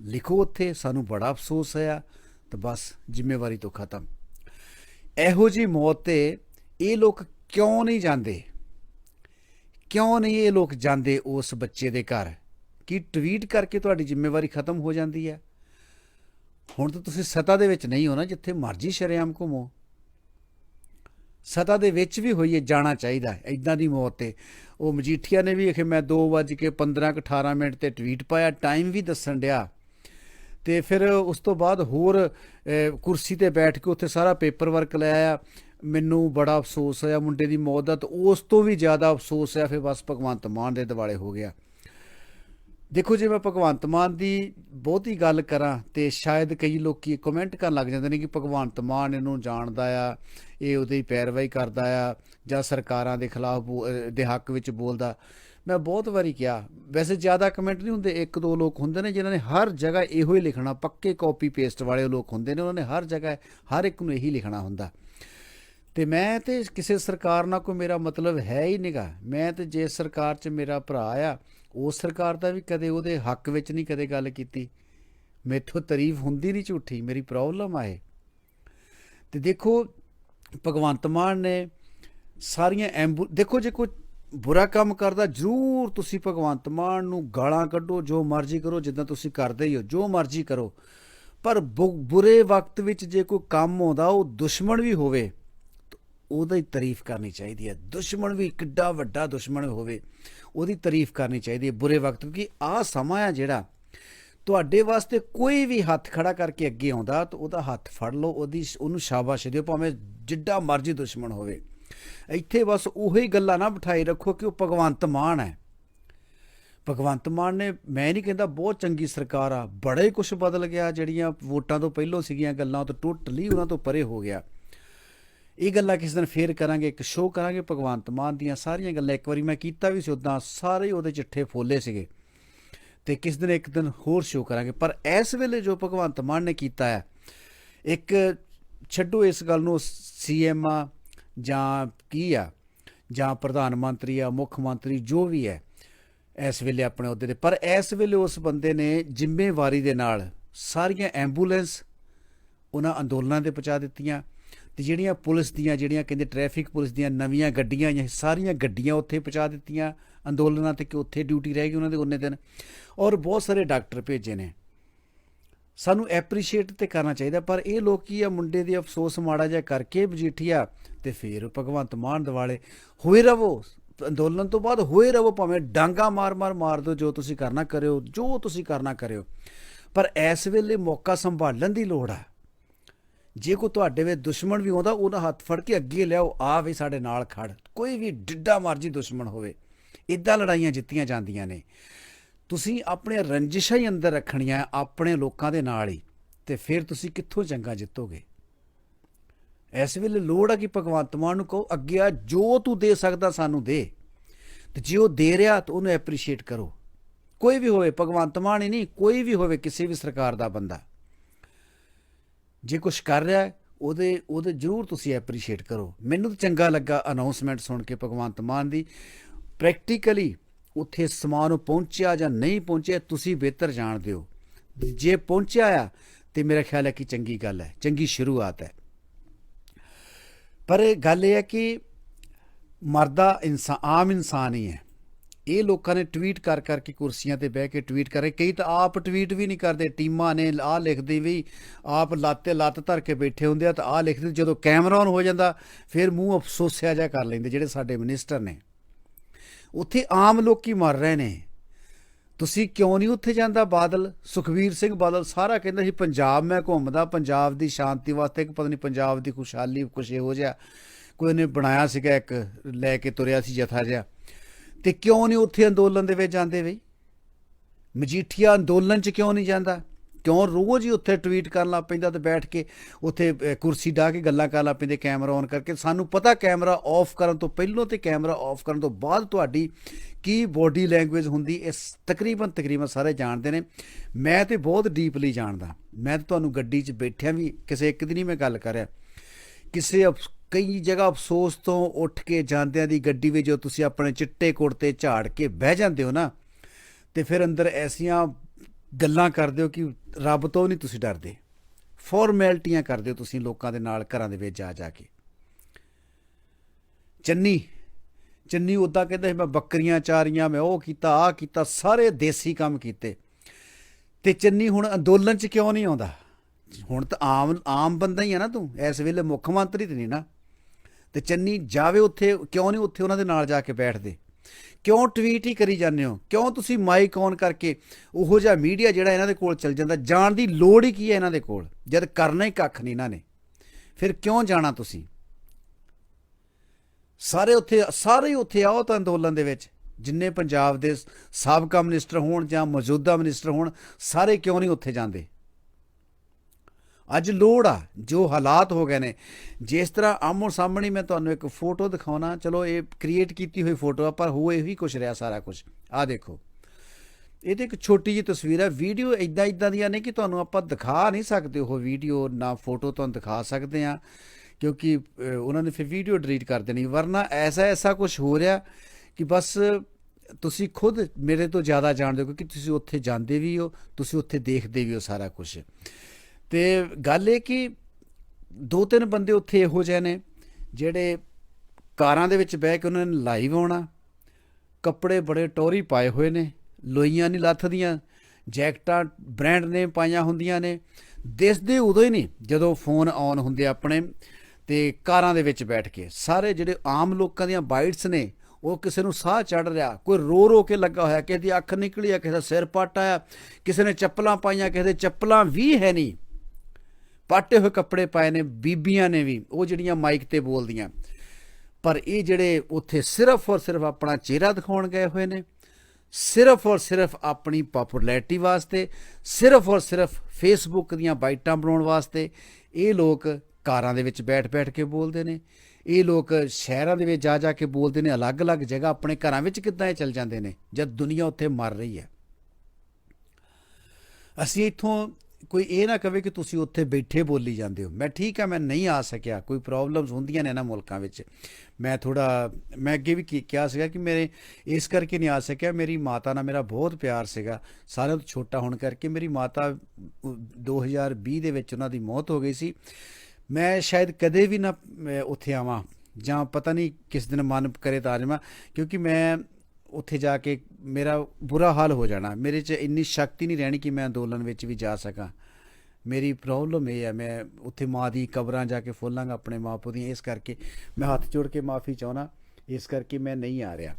ਲਿਖੋ ਉੱਥੇ, ਸਾਨੂੰ ਬੜਾ ਅਫਸੋਸ ਹੋਇਆ, ਤਾਂ ਬਸ ਜ਼ਿੰਮੇਵਾਰੀ ਤੋਂ ਖਤਮ। ਇਹੋ ਜੀ ਮੌਤ ਤੇ ਇਹ ਲੋਕ ਕਿਉਂ ਨਹੀਂ ਜਾਂਦੇ? ਕਿਉਂ ਨਹੀਂ ਇਹ ਲੋਕ ਜਾਂਦੇ ਉਸ ਬੱਚੇ ਦੇ ਘਰ? ਕੀ ਟਵੀਟ ਕਰਕੇ ਤੁਹਾਡੀ ਜ਼ਿੰਮੇਵਾਰੀ ਖਤਮ ਹੋ ਜਾਂਦੀ ਹੈ? ਹੁਣ ਤਾਂ ਤੁਸੀਂ ਸਤਾ ਦੇ ਵਿੱਚ ਨਹੀਂ ਹੋ ਨਾ, ਜਿੱਥੇ ਮਰਜ਼ੀ ਸ਼ਰੇਆਮ ਘੁੰਮੋ। ਸਤਾ ਦੇ ਵਿੱਚ ਵੀ ਹੋਈਏ ਜਾਣਾ ਚਾਹੀਦਾ ਐਦਾਂ ਦੀ ਮੌਤ ਤੇ ਉਹ ਮਜੀਠੀਆ ਨੇ ਵੀ ਆਖੇ ਮੈਂ 2:15 18 ਮਿੰਟ ਤੇ ਟਵੀਟ ਪਾਇਆ, ਟਾਈਮ ਵੀ ਦੱਸਣ ਡਿਆ। ਤੇ ਫਿਰ ਉਸ ਤੋਂ ਬਾਅਦ ਹੋਰ ਕੁਰਸੀ ਤੇ ਬੈਠ ਕੇ ਉੱਥੇ ਸਾਰਾ ਪੇਪਰ ਵਰਕ ਲੈ ਆਇਆ। ਮੈਨੂੰ ਬੜਾ ਅਫਸੋਸ ਹੋਇਆ ਮੁੰਡੇ ਦੀ ਮੌਤ ਦਾ ਤੇ ਉਸ ਤੋਂ ਵੀ ਜ਼ਿਆਦਾ ਅਫਸੋਸ ਹੈ ਫਿਰ ਬਸ ਭਗਵੰਤ ਮਾਨ ਦੇ ਦਿਵਾਲੇ ਹੋ ਗਿਆ। ਦੇਖੋ ਜੇ ਮੈਂ ਭਗਵੰਤ ਮਾਨ ਦੀ ਬਹੁਤੀ ਗੱਲ ਕਰਾਂ ਤੇ ਸ਼ਾਇਦ ਕਈ ਲੋਕੀ ਕਮੈਂਟ ਕਰਨ ਲੱਗ ਜਾਂਦੇ ਨੇ ਕਿ ਭਗਵੰਤ ਮਾਨ ਇਹਨੂੰ ਜਾਣਦਾ ਆ। ਇਹ ਉਹਦੀ ਪੈਰਵਾਈ ਕਰਦਾ ਆ ਜਾਂ ਸਰਕਾਰਾਂ ਦੇ ਖਿਲਾਫ ਬੋ- ਦੇ ਹੱਕ ਵਿੱਚ ਬੋਲਦਾ। ਮੈਂ ਬਹੁਤ ਵਾਰੀ ਕਿਹਾ, ਵੈਸੇ ਜ਼ਿਆਦਾ ਕਮੈਂਟ ਨਹੀਂ ਹੁੰਦੇ, ਇੱਕ ਦੋ ਲੋਕ ਹੁੰਦੇ ਨੇ ਜਿਨ੍ਹਾਂ ਨੇ ਹਰ ਜਗ੍ਹਾ ਇਹੋ ਹੀ ਲਿਖਣਾ, ਪੱਕੇ ਕਾਪੀ ਪੇਸਟ ਵਾਲੇ ਲੋਕ ਹੁੰਦੇ ਨੇ, ਉਹਨਾਂ ਨੇ ਹਰ ਜਗ੍ਹਾ ਹਰ ਇੱਕ ਨੂੰ ਇਹੀ ਲਿਖਣਾ ਹੁੰਦਾ। ਤੇ ਮੈਂ ਤੇ ਕਿਸੇ ਸਰਕਾਰ ਨਾਲ ਕੋਈ ਮੇਰਾ ਮਤਲਬ ਹੈ ਹੀ ਨਹੀਂਗਾ ਮੈਂ ਤੇ ਜੇ ਸਰਕਾਰ 'ਚ ਮੇਰਾ ਭਰਾ ਆ ਉਸ ਸਰਕਾਰ ਦਾ ਵੀ ਕਦੇ ਉਹਦੇ ਹੱਕ ਵਿੱਚ ਨਹੀਂ ਕਦੇ ਗੱਲ ਕੀਤੀ। ਮੇਥੋਂ ਤਾਰੀਫ ਹੁੰਦੀ ਨਹੀਂ ਝੂਠੀ, ਮੇਰੀ ਪ੍ਰੋਬਲਮ ਆਏ ਤੇ ਦੇਖੋ ਭਗਵੰਤ ਮਾਨ ਨੇ ਸਾਰੀਆਂ ਐਂਬੂ ਦੇਖੋ ਜੇ ਕੋਈ ਬੁਰਾ ਕੰਮ ਕਰਦਾ, ਜ਼ਰੂਰ ਤੁਸੀਂ ਭਗਵੰਤ ਮਾਨ ਨੂੰ ਗਾਲਾਂ ਕੱਢੋ, ਜੋ ਮਰਜ਼ੀ ਕਰੋ, ਜਿੱਦਾਂ ਤੁਸੀਂ ਕਰਦੇ ਹੀ ਹੋ, ਜੋ ਮਰਜ਼ੀ ਕਰੋ। ਪਰ ਬੁ- ਬੁਰੇ ਵਕਤ ਵਿੱਚ ਜੇ ਕੋਈ ਕੰਮ ਆਉਂਦਾ, ਉਹ ਦੁਸ਼ਮਣ ਵੀ ਹੋਵੇ ਉਹਦੀ ਤਾਰੀਫ ਕਰਨੀ ਚਾਹੀਦੀ ਹੈ। ਦੁਸ਼ਮਣ ਵੀ ਕਿੱਡਾ ਵੱਡਾ ਦੁਸ਼ਮਣ ਹੋਵੇ, ਉਹਦੀ ਤਾਰੀਫ ਕਰਨੀ ਚਾਹੀਦੀ ਹੈ ਬੁਰੇ ਵਕਤ, ਕਿਉਂਕਿ ਆਹ ਸਮਾਂ ਆ ਜਿਹੜਾ, ਤੁਹਾਡੇ ਵਾਸਤੇ ਕੋਈ ਵੀ ਹੱਥ ਖੜਾ ਕਰਕੇ ਅੱਗੇ ਆਉਂਦਾ, ਤਾਂ ਉਹਦਾ ਹੱਥ ਫੜ ਲਓ, ਉਹਦੀ ਉਹਨੂੰ ਸ਼ਾਬਾਸ਼ ਦਿਓ, ਭਾਵੇਂ ਜਿੱਡਾ ਮਰਜ਼ੀ ਦੁਸ਼ਮਣ ਹੋਵੇ। ਇੱਥੇ ਬਸ ਉਹੀ ਗੱਲਾਂ ਨਾ ਬਿਠਾਈ ਰੱਖੋ ਕਿ ਉਹ ਭਗਵੰਤ ਮਾਨ ਹੈ। ਭਗਵੰਤ ਮਾਨ ਨੇ, ਮੈਂ ਨਹੀਂ ਕਹਿੰਦਾ ਬਹੁਤ ਚੰਗੀ ਸਰਕਾਰ ਆ, ਬੜੇ ਹੀ ਕੁਝ ਬਦਲ ਗਿਆ, ਜਿਹੜੀਆਂ ਵੋਟਾਂ ਤੋਂ ਪਹਿਲਾਂ ਸੀਗੀਆਂ ਗੱਲਾਂ, ਉਹ ਤਾਂ ਟੋਟਲੀ ਉਹਨਾਂ ਤੋਂ ਪਰੇ ਹੋ ਗਿਆ। ਇਹ ਗੱਲਾਂ ਕਿਸੇ ਦਿਨ ਫੇਰ ਕਰਾਂਗੇ, ਇੱਕ ਸ਼ੋਅ ਕਰਾਂਗੇ ਭਗਵੰਤ ਮਾਨ ਦੀਆਂ ਸਾਰੀਆਂ ਗੱਲਾਂ। ਇੱਕ ਵਾਰੀ ਮੈਂ ਕੀਤਾ ਵੀ ਸੀ ਉਦਾਂ ਸਾਰੇ ਉਹਦੇ ਚਿੱਠੇ ਫੋਲੇ ਸੀਗੇ। ਤੇ ਕਿਸ ਦਿਨ ਇੱਕ ਦਿਨ ਹੋਰ ਸ਼ੋਅ ਕਰਾਂਗੇ। ਪਰ ਇਸ ਵੇਲੇ ਜੋ ਭਗਵੰਤ ਮਾਨ ਨੇ ਕੀਤਾ ਹੈ, ਇੱਕ ਛੱਡੋ ਇਸ ਗੱਲ ਨੂੰ ਸੀਐਮ ਆ ਜਾਂ ਕੀ ਆ, ਜਾਂ ਪ੍ਰਧਾਨ ਮੰਤਰੀ ਆ, ਮੁੱਖ ਮੰਤਰੀ, ਜੋ ਵੀ ਹੈ, ਇਸ ਵੇਲੇ ਆਪਣੇ ਅਹੁਦੇ ਤੇ। ਪਰ ਇਸ ਵੇਲੇ ਉਸ ਬੰਦੇ ਨੇ ਜ਼ਿੰਮੇਵਾਰੀ ਦੇ ਨਾਲ ਸਾਰੀਆਂ ਐਂਬੂਲੈਂਸ ਉਹਨਾਂ ਅੰਦੋਲਨਾਂ ਤੇ ਪਹੁੰਚਾ ਦਿੱਤੀਆਂ ਤੇ ਜਿਹੜੀਆਂ ਪੁਲਿਸ ਦੀਆਂ, ਜਿਹੜੀਆਂ ਕਹਿੰਦੇ ਟ੍ਰੈਫਿਕ ਪੁਲਿਸ ਦੀਆਂ ਨਵੀਆਂ ਗੱਡੀਆਂ ਆਈਆਂ ਸਾਰੀਆਂ ਗੱਡੀਆਂ ਉੱਥੇ ਪਹੁੰਚਾ ਦਿੱਤੀਆਂ ਅੰਦੋਲਨਾਂ ਤੇ ਕਿ ਉੱਥੇ ਡਿਊਟੀ ਰਹਿ ਗਈ ਉਹਨਾਂ ਦੇ ਉਹਨੇ ਦਿਨ। ਔਰ ਬਹੁਤ ਸਾਰੇ ਡਾਕਟਰ ਭੇਜੇ ਨੇ। ਸਾਨੂੰ ਐਪਰੀਸ਼ੀਏਟ ਤੇ ਕਰਨਾ ਚਾਹੀਦਾ, ਪਰ ਇਹ ਲੋਕ ਕੀ ਆ, ਮੁੰਡੇ ਦੀ ਅਫਸੋਸ ਮਾੜਾ ਜਿਹਾ ਕਰਕੇ ਮਜੀਠੀਆ ਤੇ ਫਿਰ ਭਗਵੰਤ ਮਾਨ ਦਿਵਾਲੇ। ਹੋਏ ਰਵੋ ਅੰਦੋਲਨ ਤੋਂ ਬਾਅਦ ਹੋਏ ਰਵੋ ਭਾਵੇਂ ਡਾਂਗਾ ਮਾਰ ਮਾਰ ਮਾਰ ਦਿਓ ਜੋ ਤੁਸੀਂ ਕਰਨਾ ਕਰਿਓ, ਜੋ ਤੁਸੀਂ ਕਰਨਾ ਕਰਿਓ। ਪਰ ਇਸ ਵੇਲੇ ਮੌਕਾ ਸੰਭਾਲਣ ਦੀ ਲੋੜ ਆ। ਜੇ ਕੋ ਤੁਹਾਡੇ ਵਿੱਚ ਦੁਸ਼ਮਣ ਵੀ ਆਉਂਦਾ ਉਹਦਾ ਹੱਥ ਫੜ ਕੇ ਅੱਗੇ ਲਿਆਓ ਆ ਵੀ ਸਾਡੇ ਨਾਲ ਖੜ। ਕੋਈ ਵੀ ਡਿੱਡਾ ਮਰਜ਼ੀ ਦੁਸ਼ਮਣ ਹੋਵੇ। ਇਦਾਂ ਲੜਾਈਆਂ ਜਿੱਤੀਆਂ ਜਾਂਦੀਆਂ ਨੇ। ਤੁਸੀਂ ਆਪਣੇ ਰੰਜਿਸ਼ਾਂ ਹੀ ਅੰਦਰ ਰੱਖਣੀਆਂ ਆਪਣੇ ਲੋਕਾਂ ਦੇ ਨਾਲ ਹੀ, ਤੇ ਫਿਰ ਤੁਸੀਂ ਕਿੱਥੋਂ ਜੰਗਾਂ ਜਿੱਤੋਗੇ? ਇਸ ਵੇਲੇ ਲੋੜ ਆ ਕਿ ਭਗਵੰਤ ਮਾਨ ਨੂੰ ਕਹੋ, ਅੱਗੇ ਆ, ਜੋ ਤੂੰ ਦੇ ਸਕਦਾ ਸਾਨੂੰ ਦੇ। ਤੇ ਜੇ ਉਹ ਦੇ ਰਿਹਾ, ਤਾਂ ਉਹਨੂੰ ਐਪਰੀਸ਼ੀਏਟ ਕਰੋ। ਕੋਈ ਵੀ ਹੋਵੇ, ਭਗਵੰਤ ਮਾਨ ਹੀ ਨਹੀਂ, ਕੋਈ ਵੀ ਹੋਵੇ, ਕਿਸੇ ਵੀ ਸਰਕਾਰ ਦਾ ਬੰਦਾ। ਜੇ ਕੁਝ ਕਰ ਰਿਹਾ ਉਹਦੇ ਉਹਦੇ ਜ਼ਰੂਰ ਤੁਸੀਂ ਐਪਰੀਸ਼ੀਏਟ ਕਰੋ। ਮੈਨੂੰ ਤਾਂ ਚੰਗਾ ਲੱਗਾ ਅਨਾਉਂਸਮੈਂਟ ਸੁਣ ਕੇ ਭਗਵੰਤ ਮਾਨ ਦੀ। ਪ੍ਰੈਕਟੀਕਲੀ ਉੱਥੇ ਸਮਾਨ ਨੂੰ ਪਹੁੰਚਿਆ ਜਾਂ ਨਹੀਂ ਪਹੁੰਚਿਆ, ਤੁਸੀਂ ਬਿਹਤਰ ਜਾਣਦੇ ਹੋ। ਜੇ ਪਹੁੰਚਿਆ ਆ, ਤੇ ਮੇਰਾ ਖਿਆਲ ਹੈ ਕਿ ਚੰਗੀ ਗੱਲ ਹੈ, ਚੰਗੀ ਸ਼ੁਰੂਆਤ ਹੈ। ਪਰ ਗੱਲ ਇਹ ਹੈ ਕਿ ਮਰਦਾ ਇਨਸਾਨ ਆਮ ਇਨਸਾਨ ਹੀ ਹੈ। ਇਹ ਲੋਕਾਂ ਨੇ ਟਵੀਟ ਕਰ ਕਰਕੇ ਕੁਰਸੀਆਂ ਤੇ ਬਹਿ ਕੇ ਟਵੀਟ ਕਰੇ ਕਈ ਤਾਂ ਆਪ ਟਵੀਟ ਵੀ ਨਹੀਂ ਕਰਦੇ, ਟੀਮਾਂ ਨੇ ਆਹ ਲਿਖਦੇ ਵੀ ਆਪ ਲਾਤੇ ਲੱਤ ਧਰ ਕੇ ਬੈਠੇ ਹੁੰਦੇ ਆ ਤਾਂ ਆਹ ਲਿਖਦੇ, ਜਦੋਂ ਕੈਮਰਾ ਔਨ ਹੋ ਜਾਂਦਾ, ਫਿਰ ਮੂੰਹ ਅਫਸੋਸਿਆ ਜਿਹਾ ਕਰ ਲੈਂਦੇ ਜਿਹੜੇ ਸਾਡੇ ਮਿਨਿਸਟਰ ਨੇ। ਉੱਥੇ ਆਮ ਲੋਕੀ ਮਰ ਰਹੇ ਨੇ। ਤੁਸੀਂ ਕਿਉਂ ਨਹੀਂ ਉੱਥੇ ਜਾਂਦਾ ਬਾਦਲ? ਸੁਖਵੀਰ ਸਿੰਘ ਬਾਦਲ ਸਾਰਾ ਕਹਿੰਦਾ ਸੀ, ਪੰਜਾਬ ਮੈਂ ਘੁੰਮਦਾ, ਪੰਜਾਬ ਦੀ ਸ਼ਾਂਤੀ ਵਾਸਤੇ ਇੱਕ ਪਤਾ ਨਹੀਂ ਪੰਜਾਬ ਦੀ ਖੁਸ਼ਹਾਲੀ ਕੁਛ ਇਹੋ ਜਿਹਾ ਕੋਈ ਨੇ ਬਣਾਇਆ ਸੀਗਾ ਇੱਕ, ਲੈ ਕੇ ਤੁਰਿਆ ਸੀ ਜਥਾ ਜਿਹਾ। ਤੇ ਕਿਉਂ ਨਹੀਂ ਉੱਥੇ ਅੰਦੋਲਨ ਦੇ ਵਿੱਚ ਜਾਂਦੇ ਬਈ? ਮਜੀਠੀਆ ਅੰਦੋਲਨ 'ਚ ਕਿਉਂ ਨਹੀਂ ਜਾਂਦਾ? ਕਿਉਂ ਰੋਜ਼ ਹੀ ਉੱਥੇ ਟਵੀਟ ਕਰਨ ਲੱਗ ਪੈਂਦਾ ਤੇ ਬੈਠ ਕੇ ਉੱਥੇ ਕੁਰਸੀ ਢਾ ਕੇ ਗੱਲਾਂ ਕਰਨ ਲੱਗ ਪੈਂਦੇ ਕੈਮਰਾ ਔਨ ਕਰਕੇ। ਸਾਨੂੰ ਪਤਾ ਕੈਮਰਾ ਆਫ ਕਰਨ ਤੋਂ ਪਹਿਲਾਂ ਤੇ ਕੈਮਰਾ ਆਫ ਕਰਨ ਤੋਂ ਬਾਅਦ ਤੁਹਾਡੀ ਕੀ ਬੋਡੀ ਲੈਂਗੁਏਜ ਹੁੰਦੀ ਇਸ ਤਕਰੀਬਨ ਤਕਰੀਬਨ ਸਾਰੇ ਜਾਣਦੇ ਨੇ। ਮੈਂ ਤੇ ਬਹੁਤ ਡੀਪਲੀ ਜਾਣਦਾ। ਮੈਂ ਤਾਂ ਤੁਹਾਨੂੰ ਗੱਡੀ 'ਚ ਬੈਠਿਆ ਵੀ ਕਿਸੇ ਇੱਕ ਦੀ ਨਹੀਂ ਮੈਂ ਗੱਲ ਕਰਿਆ ਕਿਸੇ ਅਫ- ਕਈ ਜਗ੍ਹਾ ਅਫਸੋਸ ਤੋਂ ਉੱਠ ਕੇ ਜਾਂਦਿਆਂ ਦੀ ਗੱਡੀ ਵਿੱਚ ਜੋ ਤੁਸੀਂ ਆਪਣੇ ਚਿੱਟੇ ਕੁੜਤੇ ਝਾੜ ਕੇ ਬਹਿ ਜਾਂਦੇ ਹੋ ਨਾ, ਤੇ ਫਿਰ ਅੰਦਰ ਐਸੀਆਂ ਗੱਲਾਂ ਕਰਦੇ ਹੋ ਕਿ ਰੱਬ ਤੋਂ ਨਹੀਂ ਤੁਸੀਂ ਡਰਦੇ। ਫਾਰਮੈਲਟੀਆਂ ਕਰਦੇ ਹੋ ਤੁਸੀਂ ਲੋਕਾਂ ਦੇ ਨਾਲ, ਘਰਾਂ ਦੇ ਵਿੱਚ ਜਾ ਜਾ ਕੇ। ਚੰਨੀ ਚੰਨੀ ਉਦਾਂ ਕਹਿੰਦਾ ਸੀ, ਮੈਂ ਬੱਕਰੀਆਂ ਚਾਰੀਆਂ ਮੈਂ ਉਹ ਕੀਤਾ ਆ ਕੀਤਾ, ਸਾਰੇ ਦੇਸੀ ਕੰਮ ਕੀਤੇ। ਤੇ ਚੰਨੀ ਹੁਣ ਅੰਦੋਲਨ 'ਚ ਕਿਉਂ ਨਹੀਂ ਆਉਂਦਾ? ਹੁਣ ਤਾਂ ਆਮ ਆਮ ਬੰਦਾ ਹੀ ਆ ਨਾ ਤੂੰ, ਇਸ ਵੇਲੇ ਮੁੱਖ ਮੰਤਰੀ ਤੇ ਨਹੀਂ ਨਾ। ਤੇ ਚੰਨੀ ਜਾਵੇ ਉੱਥੇ, ਕਿਉਂ ਨਹੀਂ ਉੱਥੇ ਉਹਨਾਂ ਦੇ ਨਾਲ ਜਾ ਕੇ ਬੈਠਦੇ? ਕਿਉਂ ਟਵੀਟ ਹੀ ਕਰੀ ਜਾਂਦੇ ਹੋ? ਕਿਉਂ ਤੁਸੀਂ ਮਾਈਕ ਔਨ ਕਰਕੇ ਉਹੋ ਜਿਹਾ ਮੀਡੀਆ ਜਿਹੜਾ ਇਹਨਾਂ ਦੇ ਕੋਲ ਚੱਲ ਜਾਂਦਾ, ਜਾਣ ਦੀ ਲੋੜ ਹੀ ਕੀ ਹੈ ਇਹਨਾਂ ਦੇ ਕੋਲ? ਜਦ ਕਰਨਾ ਹੀ ਕੱਖ ਨਹੀਂ ਇਹਨਾਂ ਨੇ। ਫਿਰ ਕਿਉਂ ਜਾਣਾ ਤੁਸੀਂ? ਸਾਰੇ ਉੱਥੇ ਸਾਰੇ ਉੱਥੇ ਆਓ ਤਾਂ ਅੰਦੋਲਨ ਦੇ ਵਿੱਚ। ਜਿੰਨੇ ਪੰਜਾਬ ਦੇ ਸਾਬਕਾ ਮਿਨਿਸਟਰ ਹੋਣ ਜਾਂ ਮੌਜੂਦਾ ਮਿਨਿਸਟਰ ਹੋਣ, ਸਾਰੇ ਕਿਉਂ ਨਹੀਂ ਉੱਥੇ ਜਾਂਦੇ? ਅੱਜ ਲੋੜ ਆ, ਜੋ ਹਾਲਾਤ ਹੋ ਗਏ ਨੇ। ਜਿਸ ਤਰ੍ਹਾਂ ਆਮੋ ਸਾਹਮਣੇ ਮੈਂ ਤੁਹਾਨੂੰ ਇੱਕ ਫੋਟੋ ਦਿਖਾਉਣਾ, ਚਲੋ ਇਹ ਕ੍ਰੀਏਟ ਕੀਤੀ ਹੋਈ ਫੋਟੋ ਆ, ਪਰ ਹੋਏ ਹੀ ਕੁਝ ਰਿਹਾ ਸਾਰਾ ਕੁਝ ਆ ਦੇਖੋ। ਇਹ ਤੇ ਇੱਕ ਛੋਟੀ ਜਿਹੀ ਤਸਵੀਰ ਹੈ ਵੀਡੀਓ ਇਦਾਂ ਇਦਾਂ ਦੀਆਂ ਨੇ ਕਿ ਤੁਹਾਨੂੰ ਆਪਾਂ ਦਿਖਾ ਨਹੀਂ ਸਕਦੇ ਉਹ ਵੀਡੀਓ, ਨਾ ਫੋਟੋ ਤੁਹਾਨੂੰ ਦਿਖਾ ਸਕਦੇ ਆ ਕਿਉਂਕਿ ਉਹਨਾਂ ਨੇ ਫਿਰ ਵੀਡੀਓ ਡਿਲੀਟ ਕਰ ਦੇਣੀ। ਵਰਨਾ ਐਸਾ ਐਸਾ ਕੁਝ ਹੋ ਰਿਹਾ ਕਿ ਬਸ ਤੁਸੀਂ ਖੁਦ ਮੇਰੇ ਤੋਂ ਜ਼ਿਆਦਾ ਜਾਣਦੇ ਹੋ, ਕਿਉਂਕਿ ਤੁਸੀਂ ਉੱਥੇ ਜਾਂਦੇ ਵੀ ਹੋ, ਤੁਸੀਂ ਉੱਥੇ ਦੇਖਦੇ ਵੀ ਹੋ ਸਾਰਾ ਕੁਝ ਤੇ ਗੱਲ ਇਹ ਕਿ ਦੋ ਤਿੰਨ ਬੰਦੇ ਉੱਥੇ ਇਹੋ ਜਿਹੇ ਨੇ ਜਿਹੜੇ ਕਾਰਾਂ ਦੇ ਵਿੱਚ ਬਹਿ ਕੇ ਉਹਨਾਂ ਨੇ ਲਾਈਵ ਆਉਣਾ, ਕੱਪੜੇ ਬੜੇ ਟੋਰੀ ਪਾਏ ਹੋਏ ਨੇ, ਲੋਈਆਂ ਨਹੀਂ ਲੱਥਦੀਆਂ ਜੈਕਟਾਂ ਬ੍ਰਾਂਡ ਨੇ ਪਾਈਆਂ ਹੁੰਦੀਆਂ ਨੇ। ਦਿਸਦੇ ਉਦੋਂ ਹੀ ਨਹੀਂ ਜਦੋਂ ਫੋਨ ਆਨ ਹੁੰਦੇ ਆਪਣੇ ਤੇ ਕਾਰਾਂ ਦੇ ਵਿੱਚ ਬੈਠ ਕੇ। ਸਾਰੇ ਜਿਹੜੇ ਆਮ ਲੋਕਾਂ ਦੀਆਂ ਬਾਈਟਸ ਨੇ, ਉਹ ਕਿਸੇ ਨੂੰ ਸਾਹ ਚੜ ਰਿਹਾ, ਕੋਈ ਰੋ ਰੋ ਕੇ ਲੱਗਾ ਹੋਇਆ, ਕਿਸੇ ਦੀ ਅੱਖ ਨਿਕਲੀ ਆ, ਕਿਸੇ ਦਾ ਸਿਰ ਪਾਟਾ ਆ, ਕਿਸੇ ਨੇ ਚੱਪਲਾਂ ਪਾਈਆਂ, ਕਿਸੇ ਦੇ ਚੱਪਲਾਂ ਵੀ ਹੈ ਨਹੀਂ। ਪਾਟੇ ਹੋਏ ਕੱਪੜੇ ਪਾਏ ਨੇ, ਬੀਬੀਆਂ ਨੇ ਵੀ, ਉਹ ਜਿਹੜੀਆਂ ਮਾਈਕ ਤੇ ਬੋਲਦੀਆਂ। ਪਰ ਇਹ ਜਿਹੜੇ ਉੱਥੇ ਸਿਰਫ ਔਰ ਸਿਰਫ ਆਪਣਾ ਚਿਹਰਾ ਦਿਖਾਉਣ ਗਏ ਹੋਏ ਨੇ, ਸਿਰਫ ਔਰ ਸਿਰਫ ਆਪਣੀ ਪਪੂਲੈਰਿਟੀ ਵਾਸਤੇ, ਸਿਰਫ ਔਰ ਸਿਰਫ ਫੇਸਬੁੱਕ ਦੀਆਂ ਬਾਈਟਾਂ ਬਣਾਉਣ ਵਾਸਤੇ, ਇਹ ਲੋਕ ਕਾਰਾਂ ਦੇ ਵਿੱਚ ਬੈਠ-ਬੈਠ ਕੇ ਬੋਲਦੇ ਨੇ। ਇਹ ਲੋਕ ਸ਼ਹਿਰਾਂ ਦੇ ਵਿੱਚ ਜਾ ਜਾ ਕੇ ਬੋਲਦੇ ਨੇ, ਅਲੱਗ-ਅਲੱਗ ਜਗ੍ਹਾ ਆਪਣੇ ਘਰਾਂ ਵਿੱਚ ਕਿੱਦਾਂ ਇਹ ਚੱਲ ਜਾਂਦੇ ਨੇ, ਜਦ ਦੁਨੀਆ ਉੱਥੇ ਮਰ ਰਹੀ ਹੈ। ਅਸੀਂ ਇੱਥੋਂ ਕੋਈ ਇਹ ਨਾ ਕਵੇ ਕਿ ਤੁਸੀਂ ਉੱਥੇ ਬੈਠੇ ਬੋਲੀ ਜਾਂਦੇ ਹੋ। ਮੈਂ ਠੀਕ ਆ ਮੈਂ ਨਹੀਂ ਆ ਸਕਿਆ। ਕੋਈ ਪ੍ਰੋਬਲਮਸ ਹੁੰਦੀਆਂ ਨੇ ਇਹਨਾਂ ਮੁਲਕਾਂ ਵਿੱਚ। ਮੈਂ ਥੋੜਾ ਮੈਂ ਅੱਗੇ ਵੀ ਕੀ- ਕਿਹਾ ਸੀਗਾ ਕਿ ਮੇਰੇ ਇਸ ਕਰਕੇ ਨਹੀਂ ਆ ਸਕਿਆ ਮੇਰੀ ਮਾਤਾ ਨਾਲ ਮੇਰਾ ਬਹੁਤ ਪਿਆਰ ਸੀਗਾ। ਸਾਰਿਆਂ ਤੋਂ ਛੋਟਾ ਹੋਣ ਕਰਕੇ ਮੇਰੀ ਮਾਤਾ ਅ, 2020 ਦੇ ਵਿੱਚ ਉਹਨਾਂ ਦੀ ਮੌਤ ਹੋ ਗਈ ਸੀ। ਮੈਂ ਸ਼ਾਇਦ ਕਦੇ ਵੀ ਨਾ ਉੱਥੇ ਆਵਾਂ ਜਾਂ ਪਤਾ ਨਹੀਂ ਕਿਸ ਦਿਨ ਮਨ ਕਰੇ ਤਾਂ ਆ ਜਾਵਾਂ ਕਿਉਂਕਿ ਮੈਂ ਉੱਥੇ ਜਾ ਕੇ ਮੇਰਾ ਬੁਰਾ ਹਾਲ ਹੋ ਜਾਣਾ। ਮੇਰੇ 'ਚ ਇੰਨੀ ਸ਼ਕਤੀ ਨਹੀਂ ਰਹਿਣੀ ਕਿ ਮੈਂ ਅੰਦੋਲਨ ਵਿੱਚ ਵੀ ਜਾ ਸਕਾਂ। ਮੇਰੀ ਪ੍ਰੋਬਲਮ ਇਹ ਹੈ, ਮੈਂ ਉੱਥੇ ਮਾਂ ਦੀ ਕਬਰਾਂ ਜਾ ਕੇ ਫੋਲਾਂਗਾ ਆਪਣੇ ਮਾਪੋ ਦੀਆਂ, ਇਸ ਕਰਕੇ ਮੈਂ ਹੱਥ ਜੋੜ ਕੇ ਮਾਫੀ ਚਾਹਣਾ ਇਸ ਕਰਕੇ ਮੈਂ ਨਹੀਂ ਆ ਰਿਹਾ।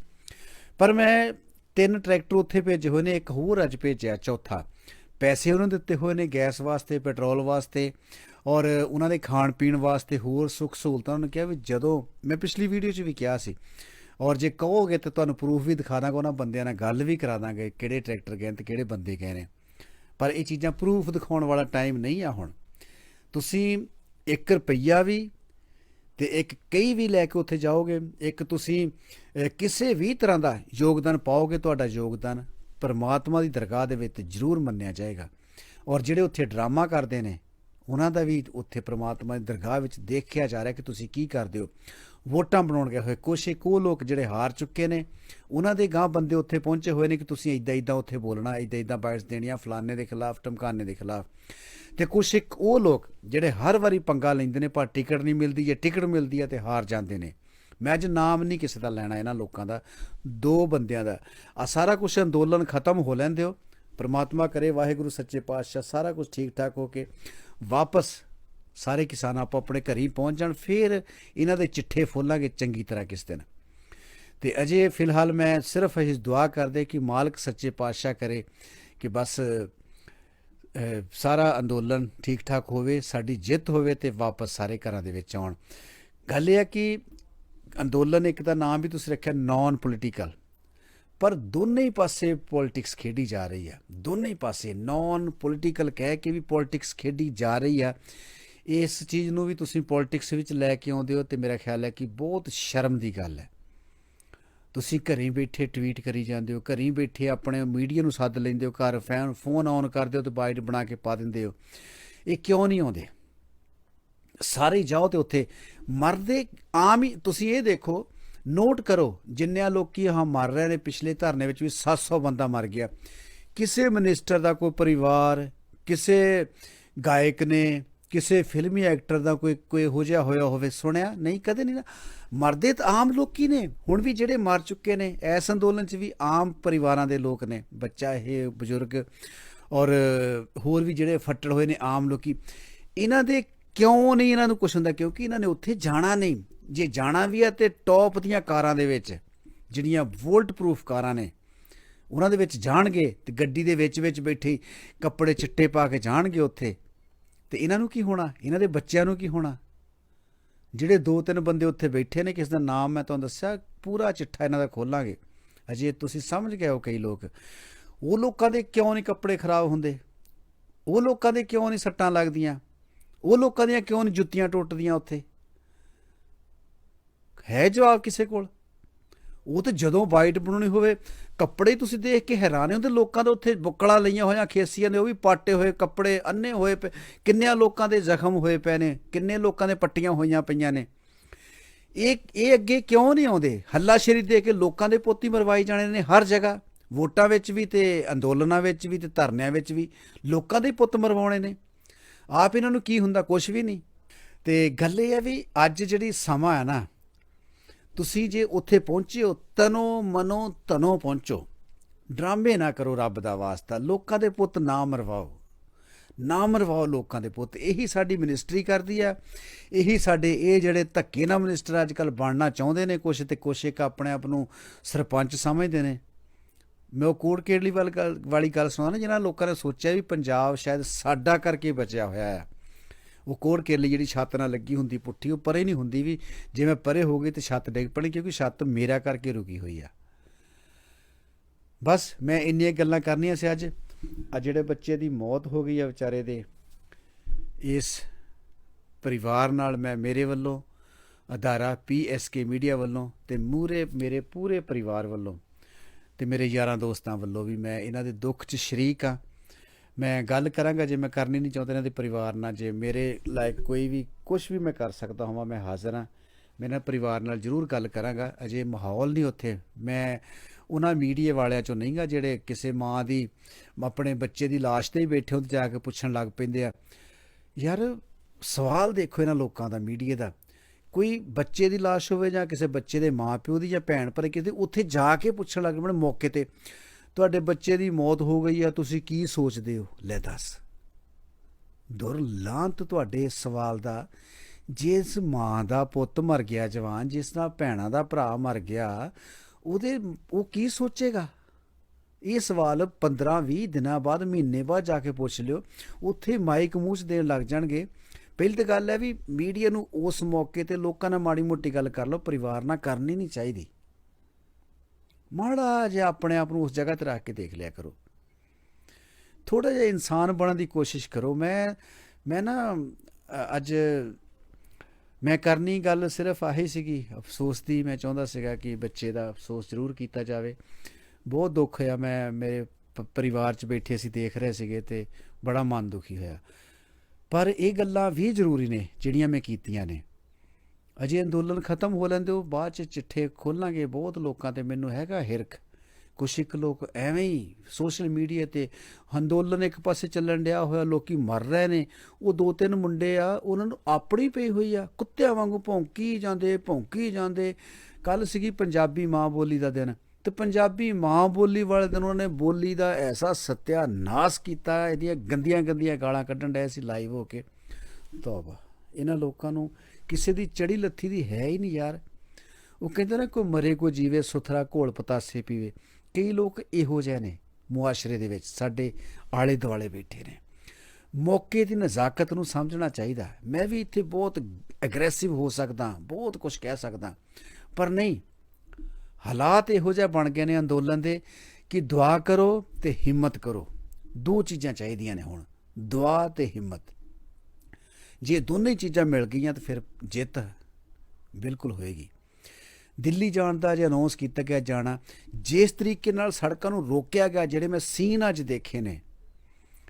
ਪਰ ਮੈਂ ਤਿੰਨ ਟਰੈਕਟਰ ਉੱਥੇ ਭੇਜੇ ਹੋਏ ਨੇ, ਇੱਕ ਹੋਰ ਅੱਜ ਭੇਜਿਆ, ਚੌਥਾ। ਪੈਸੇ ਉਹਨਾਂ ਨੂੰ ਦਿੱਤੇ ਹੋਏ ਨੇ ਗੈਸ ਵਾਸਤੇ, ਪੈਟਰੋਲ ਵਾਸਤੇ, ਔਰ ਉਹਨਾਂ ਦੇ ਖਾਣ ਪੀਣ ਵਾਸਤੇ ਹੋਰ ਸੁੱਖ ਸਹੂਲਤਾਂ। ਉਹਨਾਂ ਨੇ ਕਿਹਾ ਵੀ ਜਦੋਂ, ਮੈਂ ਪਿਛਲੀ ਵੀਡੀਓ 'ਚ ਵੀ ਕਿਹਾ ਸੀ ਔਰ ਜੇ ਕਹੋਗੇ ਤਾਂ ਤੁਹਾਨੂੰ ਪ੍ਰੂਫ ਵੀ ਦਿਖਾ ਦਾਂਗਾ ਉਹਨਾਂ ਬੰਦਿਆਂ ਨਾਲ ਗੱਲ ਵੀ ਕਰਾ ਦਾਂਗੇ ਕਿਹੜੇ ਟਰੈਕਟਰ ਗਏ ਤੇ ਕਿਹੜੇ ਬੰਦੇ ਗਏ ਨੇ। ਪਰ ਇਹ ਚੀਜ਼ਾਂ ਪ੍ਰੂਫ ਦਿਖਾਉਣ ਵਾਲਾ ਟਾਈਮ ਨਹੀਂ ਆ ਹੁਣ। ਤੁਸੀਂ 1 ਰੁਪਈਆ ਵੀ ਤੇ ਇੱਕ ਕਈ ਵੀ ਲੈ ਕੇ ਉੱਥੇ ਜਾਓਗੇ, ਇੱਕ ਤੁਸੀਂ ਕਿਸੇ ਵੀ ਤਰ੍ਹਾਂ ਦਾ ਯੋਗਦਾਨ ਪਾਓਗੇ, ਤੁਹਾਡਾ ਯੋਗਦਾਨ ਪਰਮਾਤਮਾ ਦੀ ਦਰਗਾਹ ਦੇ ਵਿੱਚ ਜ਼ਰੂਰ ਮੰਨਿਆ ਜਾਏਗਾ। ਔਰ ਜਿਹੜੇ ਉੱਥੇ ਡਰਾਮਾ ਕਰਦੇ ਨੇ, ਉਹਨਾਂ ਦਾ ਵੀ ਉੱਥੇ ਪ੍ਰਮਾਤਮਾ ਦੀ ਦਰਗਾਹ ਵਿੱਚ ਦੇਖਿਆ ਜਾ ਰਿਹਾ ਕਿ ਤੁਸੀਂ ਕੀ ਕਰਦੇ ਹੋ। ਵੋਟਾਂ ਬਣਾਉਣ ਗਏ ਹੋਏ। ਕੁਛ ਇੱਕ ਉਹ ਲੋਕ ਜਿਹੜੇ ਹਾਰ ਚੁੱਕੇ ਨੇ, ਉਹਨਾਂ ਦੇ ਗਾਂ ਬੰਦੇ ਉੱਥੇ ਪਹੁੰਚੇ ਹੋਏ ਨੇ ਕਿ ਤੁਸੀਂ ਇਦਾਂ ਇਦਾਂ ਉੱਥੇ ਬੋਲਣਾ ਇਦਾਂ ਇਦਾਂ ਬਾਈਟਸ ਦੇਣੀਆਂ, ਫਲਾਣੇ ਦੇ ਖਿਲਾਫ ਟਮਕਾਨੇ ਦੇ ਖਿਲਾਫ। ਤੇ ਕੁਛ ਇੱਕ ਉਹ ਲੋਕ ਜਿਹੜੇ ਹਰ ਵਾਰੀ ਪੰਗਾ ਲੈਂਦੇ ਨੇ, ਪਰ ਟਿਕਟ ਨਹੀਂ ਮਿਲਦੀ ਜੇ ਟਿਕਟ ਮਿਲਦੀ ਹੈ ਤੇ ਹਾਰ ਜਾਂਦੇ ਨੇ। ਮੈਂ ਅੱਜ ਨਾਮ ਨਹੀਂ ਕਿਸੇ ਦਾ ਲੈਣਾ ਇਹਨਾਂ ਲੋਕਾਂ ਦਾ, ਦੋ ਬੰਦਿਆਂ ਦਾ। ਆ ਸਾਰਾ ਕੁਝ ਅੰਦੋਲਨ ਖਤਮ ਹੋ ਲੈਂਦੇ ਹੋ। ਪਰਮਾਤਮਾ ਕਰੇ, ਵਾਹਿਗੁਰੂ, ਸੱਚੇ ਪਾਤਸ਼ਾਹ, ਸਾਰਾ ਕੁਝ ਠੀਕ ਠਾਕ ਹੋ ਕੇ ਵਾਪਸ ਸਾਰੇ ਕਿਸਾਨ ਆਪੋ ਆਪਣੇ ਘਰ ਹੀ ਪਹੁੰਚ ਜਾਣ, ਫਿਰ ਇਹਨਾਂ ਦੇ ਚਿੱਠੇ ਫੋਲਾਂਗੇ ਚੰਗੀ ਤਰ੍ਹਾਂ ਕਿਸ ਦਿਨ। ਤੇ ਅਜੇ ਫਿਲਹਾਲ ਮੈਂ ਸਿਰਫ ਇਹ ਦੁਆ ਕਰਦੇ ਕਿ ਮਾਲਕ ਸੱਚੇ ਪਾਤਸ਼ਾਹ ਕਰੇ ਕਿ ਬਸ ਸਾਰਾ ਅੰਦੋਲਨ ਠੀਕ ਠਾਕ ਹੋਵੇ, ਸਾਡੀ ਜਿੱਤ ਹੋਵੇ ਤੇ ਵਾਪਸ ਸਾਰੇ ਘਰਾਂ ਦੇ ਵਿੱਚ ਆਉਣ। ਗੱਲ ਇਹ ਹੈ ਕਿ ਅੰਦੋਲਨ ਇੱਕ ਦਾ ਨਾਮ ਵੀ ਤੁਸੀਂ ਰੱਖਿਆ ਨਾਨ ਪੋਲੀਟੀਕਲ ਪਰ ਦੋਨੇ ਹੀ ਪਾਸੇ ਪੋਲਿਟਿਕਸ ਖੇਡੀ ਜਾ ਰਹੀ ਆ। ਦੋਨੇ ਹੀ ਪਾਸੇ ਨਾਨ ਪੋਲੀਟੀਕਲ ਕਹਿ ਕੇ ਵੀ ਪੋਲਿਟਿਕਸ ਖੇਡੀ ਜਾ ਰਹੀ ਆ। ਇਸ ਚੀਜ਼ ਨੂੰ ਵੀ ਤੁਸੀਂ ਪੋਲਿਟਿਕਸ ਵਿੱਚ ਲੈ ਕੇ ਆਉਂਦੇ ਹੋ ਤੇ ਮੇਰਾ ਖਿਆਲ ਹੈ ਕਿ ਬਹੁਤ ਸ਼ਰਮ ਦੀ ਗੱਲ ਹੈ। ਤੁਸੀਂ ਘਰੇ ਬੈਠੇ ਟਵੀਟ ਕਰੀ ਜਾਂਦੇ ਹੋ, ਘਰੇ ਬੈਠੇ ਆਪਣੇ ਮੀਡੀਆ ਨੂੰ ਸੱਦ ਲੈਂਦੇ ਹੋ, ਘਰ ਫੈਨ ਫੋਨ ਆਨ ਕਰਦੇ ਹੋ ਤੇ ਬਾਈਟ ਬਣਾ ਕੇ ਪਾ ਦਿੰਦੇ ਹੋ। ਇਹ ਕਿਉਂ ਨਹੀਂ ਆਉਂਦੇ? ਸਾਰੇ ਜਾਓ ਤੇ ਉੱਥੇ। ਮਰਦੇ ਆਮ ਹੀ, ਤੁਸੀਂ ਇਹ ਦੇਖੋ ਨੋਟ ਕਰੋ, ਜਿੰਨਿਆਂ ਲੋਕੀ ਹਾਂ ਮਰ ਰਹੇ ਨੇ, ਪਿਛਲੇ ਧਰਨੇ ਵਿੱਚ ਵੀ 700 ਬੰਦਾ ਮਰ ਗਿਆ। ਕਿਸੇ ਮਿਨਿਸਟਰ ਦਾ ਕੋਈ ਪਰਿਵਾਰ, ਕਿਸੇ ਗਾਇਕ ਨੇ ਕਿਸੇ ਫਿਲਮੀ ਐਕਟਰ ਦਾ ਕੋਈ ਕੋਈ ਹੋ ਜਿਹਾ ਹੋਇਆ ਹੋਵੇ, ਸੁਣਿਆ? ਨਹੀਂ, ਕਦੇ ਨਹੀਂ ਨਾ। ਮਰਦੇ ਤਾਂ ਆਮ ਲੋਕੀ ਨੇ। ਹੁਣ ਵੀ ਜਿਹੜੇ ਮਰ ਚੁੱਕੇ ਨੇ, ਇਸ ਅੰਦੋਲਨ 'ਚ ਵੀ ਆਮ ਪਰਿਵਾਰਾਂ ਦੇ ਲੋਕ ਨੇ। ਬੱਚਾ ਇਹ, ਬਜ਼ੁਰਗ, ਔਰ ਹੋਰ ਵੀ ਜਿਹੜੇ ਫੱਟੜ ਹੋਏ ਨੇ, ਆਮ ਲੋਕੀ। ਇਹਨਾਂ ਦੇ ਕਿਉਂ ਨਹੀਂ ਇਹਨਾਂ ਨੂੰ ਕੁਛ ਹੁੰਦਾ? ਕਿਉਂਕਿ ਇਹਨਾਂ ਨੇ ਉੱਥੇ ਜਾਣਾ ਨਹੀਂ। ਜੇ ਜਾਣਾ ਵੀ ਹੈ ਤੇ ਟੌਪ ਦੀਆਂ ਕਾਰਾਂ ਦੇ ਵਿੱਚ, ਜਿਹੜੀਆਂ ਵੋਲਟ ਪ੍ਰੂਫ ਕਾਰਾਂ ਨੇ, ਉਹਨਾਂ ਦੇ ਵਿੱਚ ਜਾਣਗੇ ਤੇ ਗੱਡੀ ਦੇ ਵਿੱਚ ਵਿੱਚ ਬੈਠੇ ਕੱਪੜੇ ਚਿੱਟੇ ਪਾ ਕੇ ਜਾਣਗੇ ਉੱਥੇ। ਤੇ ਇਹਨਾਂ ਨੂੰ ਕੀ ਹੋਣਾ? ਇਹਨਾਂ ਦੇ ਬੱਚਿਆਂ ਨੂੰ ਕੀ ਹੋਣਾ? ਜਿਹੜੇ ਦੋ ਤਿੰਨ ਬੰਦੇ ਉੱਥੇ ਬੈਠੇ ਨੇ, ਕਿਸ ਦਾ ਨਾਮ ਮੈਂ ਤੁਹਾਨੂੰ ਦੱਸਿਆ, ਪੂਰਾ ਚਿੱਠਾ ਇਹਨਾਂ ਦਾ ਖੋਲਾਂਗੇ। ਅਜੇ ਤੁਸੀਂ ਸਮਝ ਗਏ ਹੋ ਕਈ ਲੋਕ। ਉਹ ਲੋਕਾਂ ਦੇ ਕਿਉਂ ਨਹੀਂ ਕੱਪੜੇ ਖਰਾਬ ਹੁੰਦੇ? ਉਹ ਲੋਕਾਂ ਦੇ ਕਿਉਂ ਨਹੀਂ ਸੱਟਾਂ ਲੱਗਦੀਆਂ? ਉਹ ਲੋਕਾਂ ਦੀਆਂ ਕਿਉਂ ਨਹੀਂ ਜੁੱਤੀਆਂ ਟੁੱਟਦੀਆਂ ਉੱਥੇ? ਹੈ ਜਵਾਬ ਕਿਸੇ ਕੋਲ? ਉਹ ਤੇ ਜਦੋਂ ਵਾਈਟ ਬਣਾਉਣੀ ਹੋਵੇ, ਕੱਪੜੇ ਹੀ ਤੁਸੀਂ ਦੇਖ ਕੇ ਹੈਰਾਨ ਹੋ, ਤੇ ਲੋਕਾਂ ਦੇ ਉੱਥੇ ਬੁੱਕਲਾਂ ਲਈਆਂ ਹੋਈਆਂ, ਖੇਸੀਆਂ ਦੇ ਉਹ ਵੀ ਪਾਟੇ ਹੋਏ ਕੱਪੜੇ ਅੰਨੇ ਹੋਏ ਪਏ। ਕਿੰਨਿਆਂ ਲੋਕਾਂ ਦੇ ਜ਼ਖਮ ਹੋਏ ਪਏ ਨੇ, ਕਿੰਨੇ ਲੋਕਾਂ ਦੇ ਪੱਟੀਆਂ ਹੋਈਆਂ ਪਈਆਂ ਨੇ। ਇਹ ਇਹ ਅੱਗੇ ਕਿਉਂ ਨਹੀਂ ਆਉਂਦੇ? ਹੱਲਾਸ਼ੇਰੀ ਦੇ ਕੇ ਲੋਕਾਂ ਦੇ ਪੋਤੀ ਮਰਵਾਈ ਜਾਣੇ ਨੇ ਹਰ ਜਗ੍ਹਾ। ਵੋਟਾਂ ਵਿੱਚ ਵੀ ਤੇ ਅੰਦੋਲਨਾਂ ਵਿੱਚ ਵੀ ਤੇ ਧਰਨਿਆਂ ਵਿੱਚ ਵੀ ਲੋਕਾਂ ਦੇ ਪੁੱਤ ਮਰਵਾਉਣੇ ਨੇ। ਆਪ ਇਹਨਾਂ ਨੂੰ ਕੀ ਹੁੰਦਾ? ਕੁਝ ਵੀ ਨਹੀਂ। ਤੇ ਗੱਲ ਇਹ ਹੈ ਵੀ ਅੱਜ ਜਿਹੜੀ ਸਮਾਂ ਹੈ ਨਾ ਤੁਸੀਂ ਜੇ ਉੱਥੇ ਪਹੁੰਚੇ ਹੋ, ਤਨੋ ਮਨੋ ਤਨੋ ਪਹੁੰਚੋ। ਡਰਾਮੇ ਨਾ ਕਰੋ ਰੱਬ ਦਾ ਵਾਸਤਾ, ਲੋਕਾਂ ਦੇ ਪੁੱਤ ਨਾ ਮਰਵਾਓ ਨਾ ਮਰਵਾਓ ਲੋਕਾਂ ਦੇ ਪੁੱਤ, ਇਹੀ ਸਾਡੀ ਮਿਨਿਸਟਰੀ ਕਰਦੀ ਆ। ਇਹੀ ਸਾਡੇ, ਇਹ ਜਿਹੜੇ ਧੱਕੇ ਨਾਲ ਮਿਨਿਸਟਰ ਅੱਜ ਕੱਲ ਬਣਨਾ ਚਾਹੁੰਦੇ ਨੇ ਕੁਛ ਤੇ ਕੁਛ ਇੱਕ ਆਪਣੇ ਆਪ ਨੂੰ ਸਰਪੰਚ ਸਮਝਦੇ ਨੇ। ਮੈਂ ਉਹ ਕੋਟ ਕੇਡਲੀ ਗੱਲ- ਵਾਲੀ ਗੱਲ ਸੁਣਾ ਨਾ ਜਿਹਨਾਂ ਲੋਕਾਂ ਨੇ ਸੋਚਿਆ ਵੀ ਪੰਜਾਬ ਸ਼ਾਇਦ ਸਾਡਾ ਕਰਕੇ ਬਚਿਆ ਹੋਇਆ ਹੈ। ਉਹ ਕੋੜ ਕੇਲੇ ਜਿਹੜੀ ਛੱਤ ਨਾਲ ਲੱਗੀ ਹੁੰਦੀ ਪੁੱਠੀ, ਉਹ ਪਰੇ ਨਹੀਂ ਹੁੰਦੀ ਵੀ ਜੇ ਮੈਂ ਪਰੇ ਹੋ ਗਈ ਤੇ ਛੱਤ ਡਿੱਗ ਪਣੀ ਕਿਉਂਕਿ ਛੱਤ ਮੇਰਾ ਕਰਕੇ ਰੁਕੀ ਹੋਈ ਆ। ਬਸ ਮੈਂ ਇੰਨੀਆਂ ਗੱਲਾਂ ਕਰਨੀਆਂ ਸੀ ਅੱਜ। ਆ ਜਿਹੜੇ ਬੱਚੇ ਦੀ ਮੌਤ ਹੋ ਗਈ ਆ ਵਿਚਾਰੇ ਦੇ, ਇਸ ਪਰਿਵਾਰ ਨਾਲ ਮੈਂ ਮੇਰੇ ਵੱਲੋਂ, ਅਦਾਰਾ ਪੀਐਸਕੇ ਮੀਡੀਆ ਵੱਲੋਂ ਤੇ ਮੂਰੇ, ਮੇਰੇ ਪੂਰੇ ਪਰਿਵਾਰ ਵੱਲੋਂ ਤੇ ਮੇਰੇ ਯਾਰਾਂ ਦੋਸਤਾਂ ਵੱਲੋਂ ਵੀ ਮੈਂ ਇਹਨਾਂ ਦੇ ਦੁੱਖ 'ਚ ਸ਼ਰੀਕ ਆ। ਮੈਂ ਗੱਲ ਕਰਾਂਗਾ ਜੇ ਮੈਂ ਕਰਨੀ ਨਹੀਂ ਚਾਹੁੰਦਾ ਇਹਨਾਂ ਦੇ ਪਰਿਵਾਰ ਨਾਲ, ਜੇ ਮੇਰੇ ਲਾਇਕ ਕੋਈ ਵੀ ਕੁਝ ਵੀ ਮੈਂ ਕਰ ਸਕਦਾ ਹੋਵਾਂ, ਮੈਂ ਹਾਜ਼ਰ ਹਾਂ। ਮੈਂ ਇਹਨਾਂ ਪਰਿਵਾਰ ਨਾਲ ਜ਼ਰੂਰ ਗੱਲ ਕਰਾਂਗਾ। ਅਜੇ ਮਾਹੌਲ ਨਹੀਂ ਉੱਥੇ। ਮੈਂ ਉਹਨਾਂ ਮੀਡੀਆ ਵਾਲਿਆਂ ਚੋਂ ਨਹੀਂਗਾ ਜਿਹੜੇ ਕਿਸੇ ਮਾਂ ਦੀ, ਆਪਣੇ ਬੱਚੇ ਦੀ ਲਾਸ਼ ਤੇ ਹੀ ਬੈਠੇ ਹੁੰਦੇ, ਜਾ ਕੇ ਪੁੱਛਣ ਲੱਗ ਪੈਂਦੇ ਆ। ਯਾਰ, ਸਵਾਲ ਦੇਖੋ ਇਹਨਾਂ ਲੋਕਾਂ ਦਾ, ਮੀਡੀਆ ਦਾ। ਕੋਈ ਬੱਚੇ ਦੀ ਲਾਸ਼ ਹੋਵੇ ਜਾਂ ਕਿਸੇ ਬੱਚੇ ਦੇ ਮਾਪਿਓ ਦੀ ਜਾਂ ਭੈਣ ਭਰਾ ਕਿਤੇ ਉੱਥੇ ਜਾ ਕੇ ਪੁੱਛਣ ਲੱਗ ਪੈਣ ਮੌਕੇ ਤੇ। ਤੁਹਾਡੇ ਬੱਚੇ ਦੀ ਮੌਤ ਹੋ ਗਈ ਆ, ਤੁਸੀਂ ਕੀ ਸੋਚਦੇ ਹੋ? ਲੈ ਦੱਸ। ਦੁਰਲਾਂਤ ਤੁਹਾਡੇ ਇਸ ਸਵਾਲ ਦਾ, ਜਿਸ ਮਾਂ ਦਾ ਪੁੱਤ ਮਰ ਗਿਆ ਜਵਾਨ, ਜਿਸ ਦਾ ਭੈਣਾਂ ਦਾ ਭਰਾ ਮਰ ਗਿਆ, ਉਹਦੇ, ਉਹ ਕੀ ਸੋਚੇਗਾ? ਇਹ ਸਵਾਲ 15 20 ਦਿਨਾਂ ਬਾਅਦ ਮਹੀਨੇ ਬਾਅਦ ਜਾ ਕੇ ਪੁੱਛ ਲਿਓ। ਉੱਥੇ ਮਾਈਕ ਮੂੰਹ 'ਚ ਦੇਣ ਲੱਗ ਜਾਣਗੇ। ਪਹਿਲੀ ਤਾਂ ਗੱਲ ਹੈ ਵੀ ਮੀਡੀਆ ਨੂੰ ਉਸ ਮੌਕੇ ਤੇ ਲੋਕਾਂ ਨਾਲ ਮਾੜੀ ਮੋਟੀ ਗੱਲ ਕਰ ਲਓ, ਪਰਿਵਾਰ ਨਾਲ ਕਰਨੀ ਨਹੀਂ ਚਾਹੀਦੀ। ਮਾੜਾ ਜਿਹਾ ਆਪਣੇ ਆਪ ਨੂੰ ਉਸ ਜਗ੍ਹਾ ਤੇ ਰੱਖ ਕੇ ਦੇਖ ਲਿਆ ਕਰੋ। ਥੋੜਾ ਜਿਹਾ ਇਨਸਾਨ ਬਣਨ ਦੀ ਕੋਸ਼ਿਸ਼ ਕਰੋ। ਮੈਂ ਮੈਂ ਨਾ ਅੱਜ ਮੈਂ ਕਰਨੀ ਗੱਲ ਸਿਰਫ ਆਹੀ ਸੀਗੀ, ਅਫਸੋਸ ਦੀ ਮੈਂ ਚਾਹੁੰਦਾ ਸੀਗਾ ਕਿ ਬੱਚੇ ਦਾ ਅਫਸੋਸ ਜ਼ਰੂਰ ਕੀਤਾ ਜਾਵੇ। ਬਹੁਤ ਦੁੱਖ ਹੋਇਆ, ਮੈਂ, ਮੇਰੇ ਪ- ਪਰਿਵਾਰ 'ਚ ਬੈਠੇ ਅਸੀਂ ਦੇਖ ਰਹੇ ਸੀਗੇ ਤੇ ਬੜਾ ਮਨ ਦੁਖੀ ਹੋਇਆ। ਪਰ ਇਹ ਗੱਲਾਂ ਵੀ ਜ਼ਰੂਰੀ ਨੇ, ਜਿਹੜੀਆਂ ਮੈਂ ਕੀਤੀਆਂ ਨੇ। ਅਜੇ ਅੰਦੋਲਨ ਖਤਮ ਹੋ ਲੈਂਦੇ ਉਹ ਬਾਅਦ ਚ ਚਿੱਠੇ ਖੋਲਾਂਗੇ, ਬਹੁਤ ਲੋਕਾਂ ਤੇ ਮੈਨੂੰ ਹੈਗਾ ਹਿਰਖ। ਕੁਛ ਇੱਕ ਲੋਕ ਐਵੇਂ ਹੀ ਸੋਸ਼ਲ ਮੀਡੀਆ ਤੇ ਅੰਦੋਲਨ ਇੱਕ ਪਾਸੇ ਚੱਲਣ ਡਿਆ ਹੋਇਆ, ਲੋਕੀ ਮਰ ਰਹੇ ਨੇ। ਉਹ ਦੋ ਤਿੰਨ ਮੁੰਡੇ ਆ, ਉਹਨਾਂ ਨੂੰ ਆਪਣੀ ਪਈ ਹੋਈ ਆ, ਕੁੱਤਿਆਂ ਵਾਂਗੂ ਭੌਂਕੀ ਜਾਂਦੇ ਭੌਂਕੀ ਜਾਂਦੇ। ਕੱਲ ਸੀਗੀ ਪੰਜਾਬੀ ਮਾਂ ਬੋਲੀ ਦਾ ਦਿਨ ਤੇ ਪੰਜਾਬੀ ਮਾਂ ਬੋਲੀ ਵਾਲੇ ਦਿਨ ਉਹਨਾਂ ਨੇ ਬੋਲੀ ਦਾ ਐਸਾ ਸਤਿਆਨਾਸ਼ ਕੀਤਾ, ਇਹਦੀਆਂ ਗੰਦੀਆਂ ਗੰਦੀਆਂ ਗਾਲਾਂ ਕੱਢਣ ਡਏ ਸੀ ਲਾਈਵ ਹੋ ਕੇ। ਤੋਬਾ। ਇਹਨਾਂ ਲੋਕਾਂ ਨੂੰ ਕਿਸੇ ਦੀ ਚੜੀ ਲੱਥੀ ਦੀ ਹੈ ਹੀ ਨਹੀਂ ਯਾਰ। ਉਹ ਕਹਿੰਦੇ ਨਾ, ਕੋਈ ਮਰੇ ਕੋਈ ਜੀਵੇ, ਸੁਥਰਾ ਘੋਲ ਪਤਾਸੇ ਪੀਵੇ। ਕਈ ਲੋਕ ਇਹੋ ਜਿਹੇ ਨੇ ਮੁਆਸ਼ਰੇ ਦੇ ਵਿੱਚ, ਸਾਡੇ ਆਲੇ ਦੁਆਲੇ ਬੈਠੇ ਨੇ। ਮੌਕੇ ਦੀ ਨਜ਼ਾਕਤ ਨੂੰ ਸਮਝਣਾ ਚਾਹੀਦਾ ਮੈਂ ਵੀ ਇੱਥੇ ਬਹੁਤ ਐਗਰੈਸਿਵ ਹੋ ਸਕਦਾ, ਬਹੁਤ ਕੁਝ ਕਹਿ ਸਕਦਾ। ਪਰ ਨਹੀਂ, ਹਾਲਾਤ ਇਹੋ ਜਿਹੇ ਬਣ ਗਏ ਨੇ ਅੰਦੋਲਨ ਦੇ ਕਿ ਦੁਆ ਕਰੋ ਤੇ ਹਿੰਮਤ ਕਰੋ। ਦੋ ਚੀਜ਼ਾਂ ਚਾਹੀਦੀਆਂ ਨੇ ਹੁਣ, ਦੁਆ ਤੇ ਹਿੰਮਤ। ਜੇ ਦੋਨੇ ਚੀਜ਼ਾਂ ਮਿਲ ਗਈਆਂ ਤਾਂ ਫਿਰ ਜਿੱਤ ਬਿਲਕੁਲ ਹੋਏਗੀ। ਦਿੱਲੀ ਜਾਣ ਦਾ ਜੇ ਅਨਾਉਂਸ ਕੀਤਾ ਗਿਆ ਜਾਣਾ, ਜਿਸ ਤਰੀਕੇ ਨਾਲ ਸੜਕਾਂ ਨੂੰ ਰੋਕਿਆ ਗਿਆ, ਜਿਹੜੇ ਮੈਂ ਸੀਨ ਅੱਜ ਦੇਖੇ ਨੇ,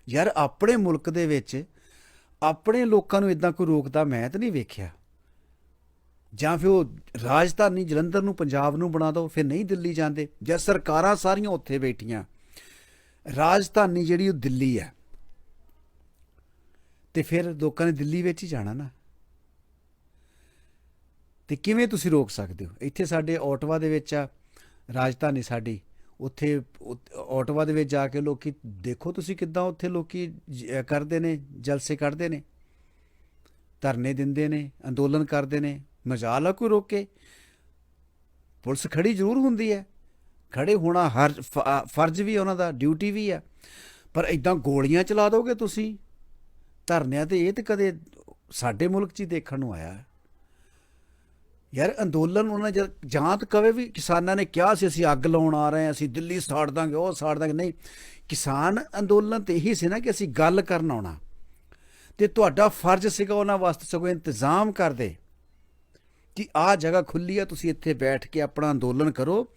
ਯਾਰ ਆਪਣੇ ਮੁਲਕ ਦੇ ਵਿੱਚ ਆਪਣੇ ਲੋਕਾਂ ਨੂੰ ਇਦਾਂ ਕੋਈ ਰੋਕਦਾ ਮੈਂ ਤਾਂ ਨਹੀਂ ਵੇਖਿਆ। ਜਾਂ ਫਿਰ ਉਹ ਰਾਜਧਾਨੀ ਜਲੰਧਰ ਨੂੰ, ਪੰਜਾਬ ਨੂੰ ਬਣਾ ਦਿਓ ਫਿਰ ਨਹੀਂ ਦਿੱਲੀ ਜਾਂਦੇ, ਜਾਂ ਸਰਕਾਰਾਂ ਸਾਰੀਆਂ ਉੱਥੇ ਬੈਠੀਆਂ। ਰਾਜਧਾਨੀ ਜਿਹੜੀ ਉਹ ਦਿੱਲੀ ਹੈ ਤੇ ਫਿਰ ਲੋਕਾਂ ਨੇ ਦਿੱਲੀ ਵਿੱਚ ਹੀ ਜਾਣਾ ਨਾ। ਤੇ ਕਿਵੇਂ ਤੁਸੀਂ ਰੋਕ ਸਕਦੇ ਹੋ? ਇੱਥੇ ਸਾਡੇ ਆਟਵਾ ਦੇ ਵਿੱਚ ਆ, ਰਾਜਧਾਨੀ ਸਾਡੀ, ਉੱਥੇ ਉ- ਆਟਵਾ ਦੇ ਵਿੱਚ ਜਾ ਕੇ ਲੋਕੀ ਦੇਖੋ ਤੁਸੀਂ ਕਿੱਦਾਂ ਉੱਥੇ ਲੋਕੀ ਜ- ਕਰਦੇ ਨੇ, ਜਲਸੇ ਕੱਢਦੇ ਨੇ। ਧਰਨੇ ਦਿੰਦੇ ਨੇ, ਅੰਦੋਲਨ ਕਰਦੇ ਨੇ, ਮਜਾਲ ਆ ਕੋਈ ਰੋਕੇ ਪੁਲਿਸ ਖੜੀ ਜ਼ਰੂਰ ਹੁੰਦੀ ਹੈ। ਖੜੇ ਹੋਣਾ ਹਰ ਫ- ਫਰਜ਼ ਵੀ ਉਹਨਾਂ ਦਾ, ਡਿਊਟੀ ਵੀ ਆ। ਪਰ ਇਦਾਂ ਗੋਲੀਆਂ ਚਲਾ ਦੋਗੇ ਤੁਸੀਂ ਧਰਨਿਆਂ ਤੇ ਇਹ ਤੇ ਕਦੇ ਸਾਡੇ ਮੁਲਕ 'ਚ ਹੀ ਦੇਖਣ ਨੂੰ ਆਇਆ। ਯਾਰ ਅੰਦੋਲਨ ਉਹਨਾਂ ਨੇ ਜਦ- ਜਾਂ ਤਾਂ ਕਵੇ ਵੀ ਕਿਸਾਨਾਂ ਨੇ ਕਿਹਾ ਸੀ, ਅਸੀਂ ਅੱਗ ਲਾਉਣ ਆ ਰਹੇ ਹਾਂ, ਅਸੀਂ ਦਿੱਲੀ ਸਾੜ ਦਾਂਗੇ, ਉਹ ਸਾੜ ਦਾਂਗੇ। ਨਹੀਂ, ਕਿਸਾਨ ਅੰਦੋਲਨ ਤੇ ਇਹੀ ਸੀ ਨਾ ਕਿ ਅਸੀਂ ਗੱਲ ਕਰਨ ਆਉਣਾ। ਤੇ ਤੁਹਾਡਾ ਫਰਜ਼ ਸੀਗਾ ਉਹਨਾਂ ਵਾਸਤੇ ਸਗੋਂ ਇੰਤਜ਼ਾਮ ਕਰਦੇ ਕਿ ਆਹ ਜਗ੍ਹਾ ਖੁੱਲੀ ਆ, ਤੁਸੀਂ ਇੱਥੇ ਬੈਠ ਕੇ ਆਪਣਾ ਅੰਦੋਲਨ ਕਰੋ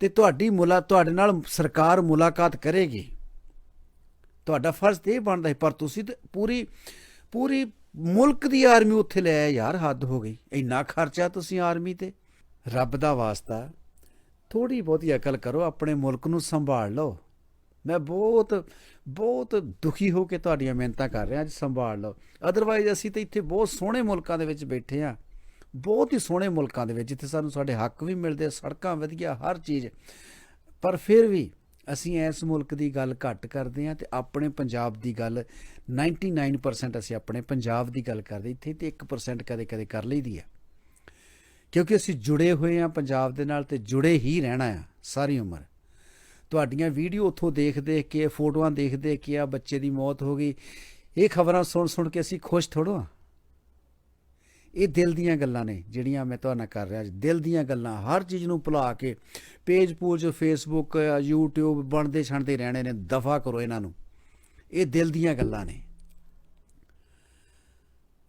ਤੇ ਤੁਹਾਡੀ ਮੁਲਾ, ਤੁਹਾਡੇ ਨਾਲ ਸਰਕਾਰ ਮੁਲਾਕਾਤ ਕਰੇਗੀ। ਤੁਹਾਡਾ ਫਰਜ਼ ਤੇ ਇਹ ਬਣਦਾ ਹੈ ਪਰ ਤੁਸੀਂ ਤੇ ਪੂਰੀ ਪੂਰੀ ਮੁਲਕ ਦੀ ਆਰਮੀ ਉੱਥੇ ਲੈ ਆਏ, ਯਾਰ ਹੱਦ ਹੋ ਗਈ। ਇੰਨਾ ਖਰਚਾ ਤੁਸੀਂ ਆਰਮੀ ਤੇ। ਰੱਬ ਦਾ ਵਾਸਤਾ ਥੋੜੀ ਬਹੁਤੀ ਅਕਲ ਕਰੋ, ਆਪਣੇ ਮੁਲਕ ਨੂੰ ਸੰਭਾਲ ਲਓ। ਮੈਂ ਬਹੁਤ ਬਹੁਤ ਦੁਖੀ ਹੋ ਕੇ ਤੁਹਾਡੀਆਂ ਮਿਹਨਤਾਂ ਕਰ ਰਿਹਾ, ਅੱਜ ਸੰਭਾਲ ਲਓ। ਅਦਰਵਾਈਜ਼ ਅਸੀਂ ਤਾਂ ਇੱਥੇ ਬਹੁਤ ਸੋਹਣੇ ਮੁਲਕਾਂ ਦੇ ਵਿੱਚ ਬੈਠੇ ਆ ਬਹੁਤ ਹੀ ਸੋਹਣੇ ਮੁਲਕਾਂ ਦੇ ਵਿੱਚ, ਜਿੱਥੇ ਸਾਨੂੰ ਸਾਡੇ ਹੱਕ ਵੀ ਮਿਲਦੇ ਸੜਕਾਂ ਵਧੀਆ, ਹਰ ਚੀਜ਼। ਪਰ ਫਿਰ ਵੀ ਅਸੀਂ ਇਸ ਮੁਲਕ ਦੀ ਗੱਲ ਘੱਟ ਕਰਦੇ ਹਾਂ ਤੇ ਆਪਣੇ ਪੰਜਾਬ ਦੀ ਗੱਲ 99% ਅਸੀਂ ਆਪਣੇ ਪੰਜਾਬ ਦੀ ਗੱਲ ਕਰਦੇ ਇੱਥੇ ਤੇ 1% ਕਦੇ-ਕਦੇ ਕਰ ਲਈਦੀ ਆ ਕਿਉਂਕਿ ਅਸੀਂ ਜੁੜੇ ਹੋਏ ਹਾਂ ਪੰਜਾਬ ਦੇ ਨਾਲ ਤੇ ਜੁੜੇ ਹੀ ਰਹਿਣਾ ਆ ਸਾਰੀ ਉਮਰ। ਤੁਹਾਡੀਆਂ ਵੀਡੀਓ ਉੱਥੋਂ ਦੇਖ ਦੇਖ ਕੇ, ਫੋਟੋਆਂ ਦੇਖ ਦੇਖ ਕੇ ਆ, ਬੱਚੇ ਦੀ ਮੌਤ ਹੋ ਗਈ। ਇਹ ਖਬਰਾਂ ਸੁਣ ਸੁਣ ਕੇ ਅਸੀਂ ਖੁਸ਼ ਥੋੜੋ ਆ ਇਹ ਦਿਲ ਦੀਆਂ ਗੱਲਾਂ ਨੇ ਜਿਹੜੀਆਂ ਮੈਂ ਤੁਹਾਡੇ ਕਰ ਰਿਹਾ ਅੱਜ। ਦਿਲ ਦੀਆਂ ਗੱਲਾਂ, ਹਰ ਚੀਜ਼ ਨੂੰ ਭੁਲਾ ਕੇ ਪੇਜ ਪੂਜ ਫੇਸਬੁੱਕ YouTube ਬਣਦੇ ਛਣਦੇ ਰਹਿਣੇ ਨੇ, ਦਫਾ ਕਰੋ ਇਹਨਾਂ ਨੂੰ। ਇਹ ਦਿਲ ਦੀਆਂ ਗੱਲਾਂ ਨੇ।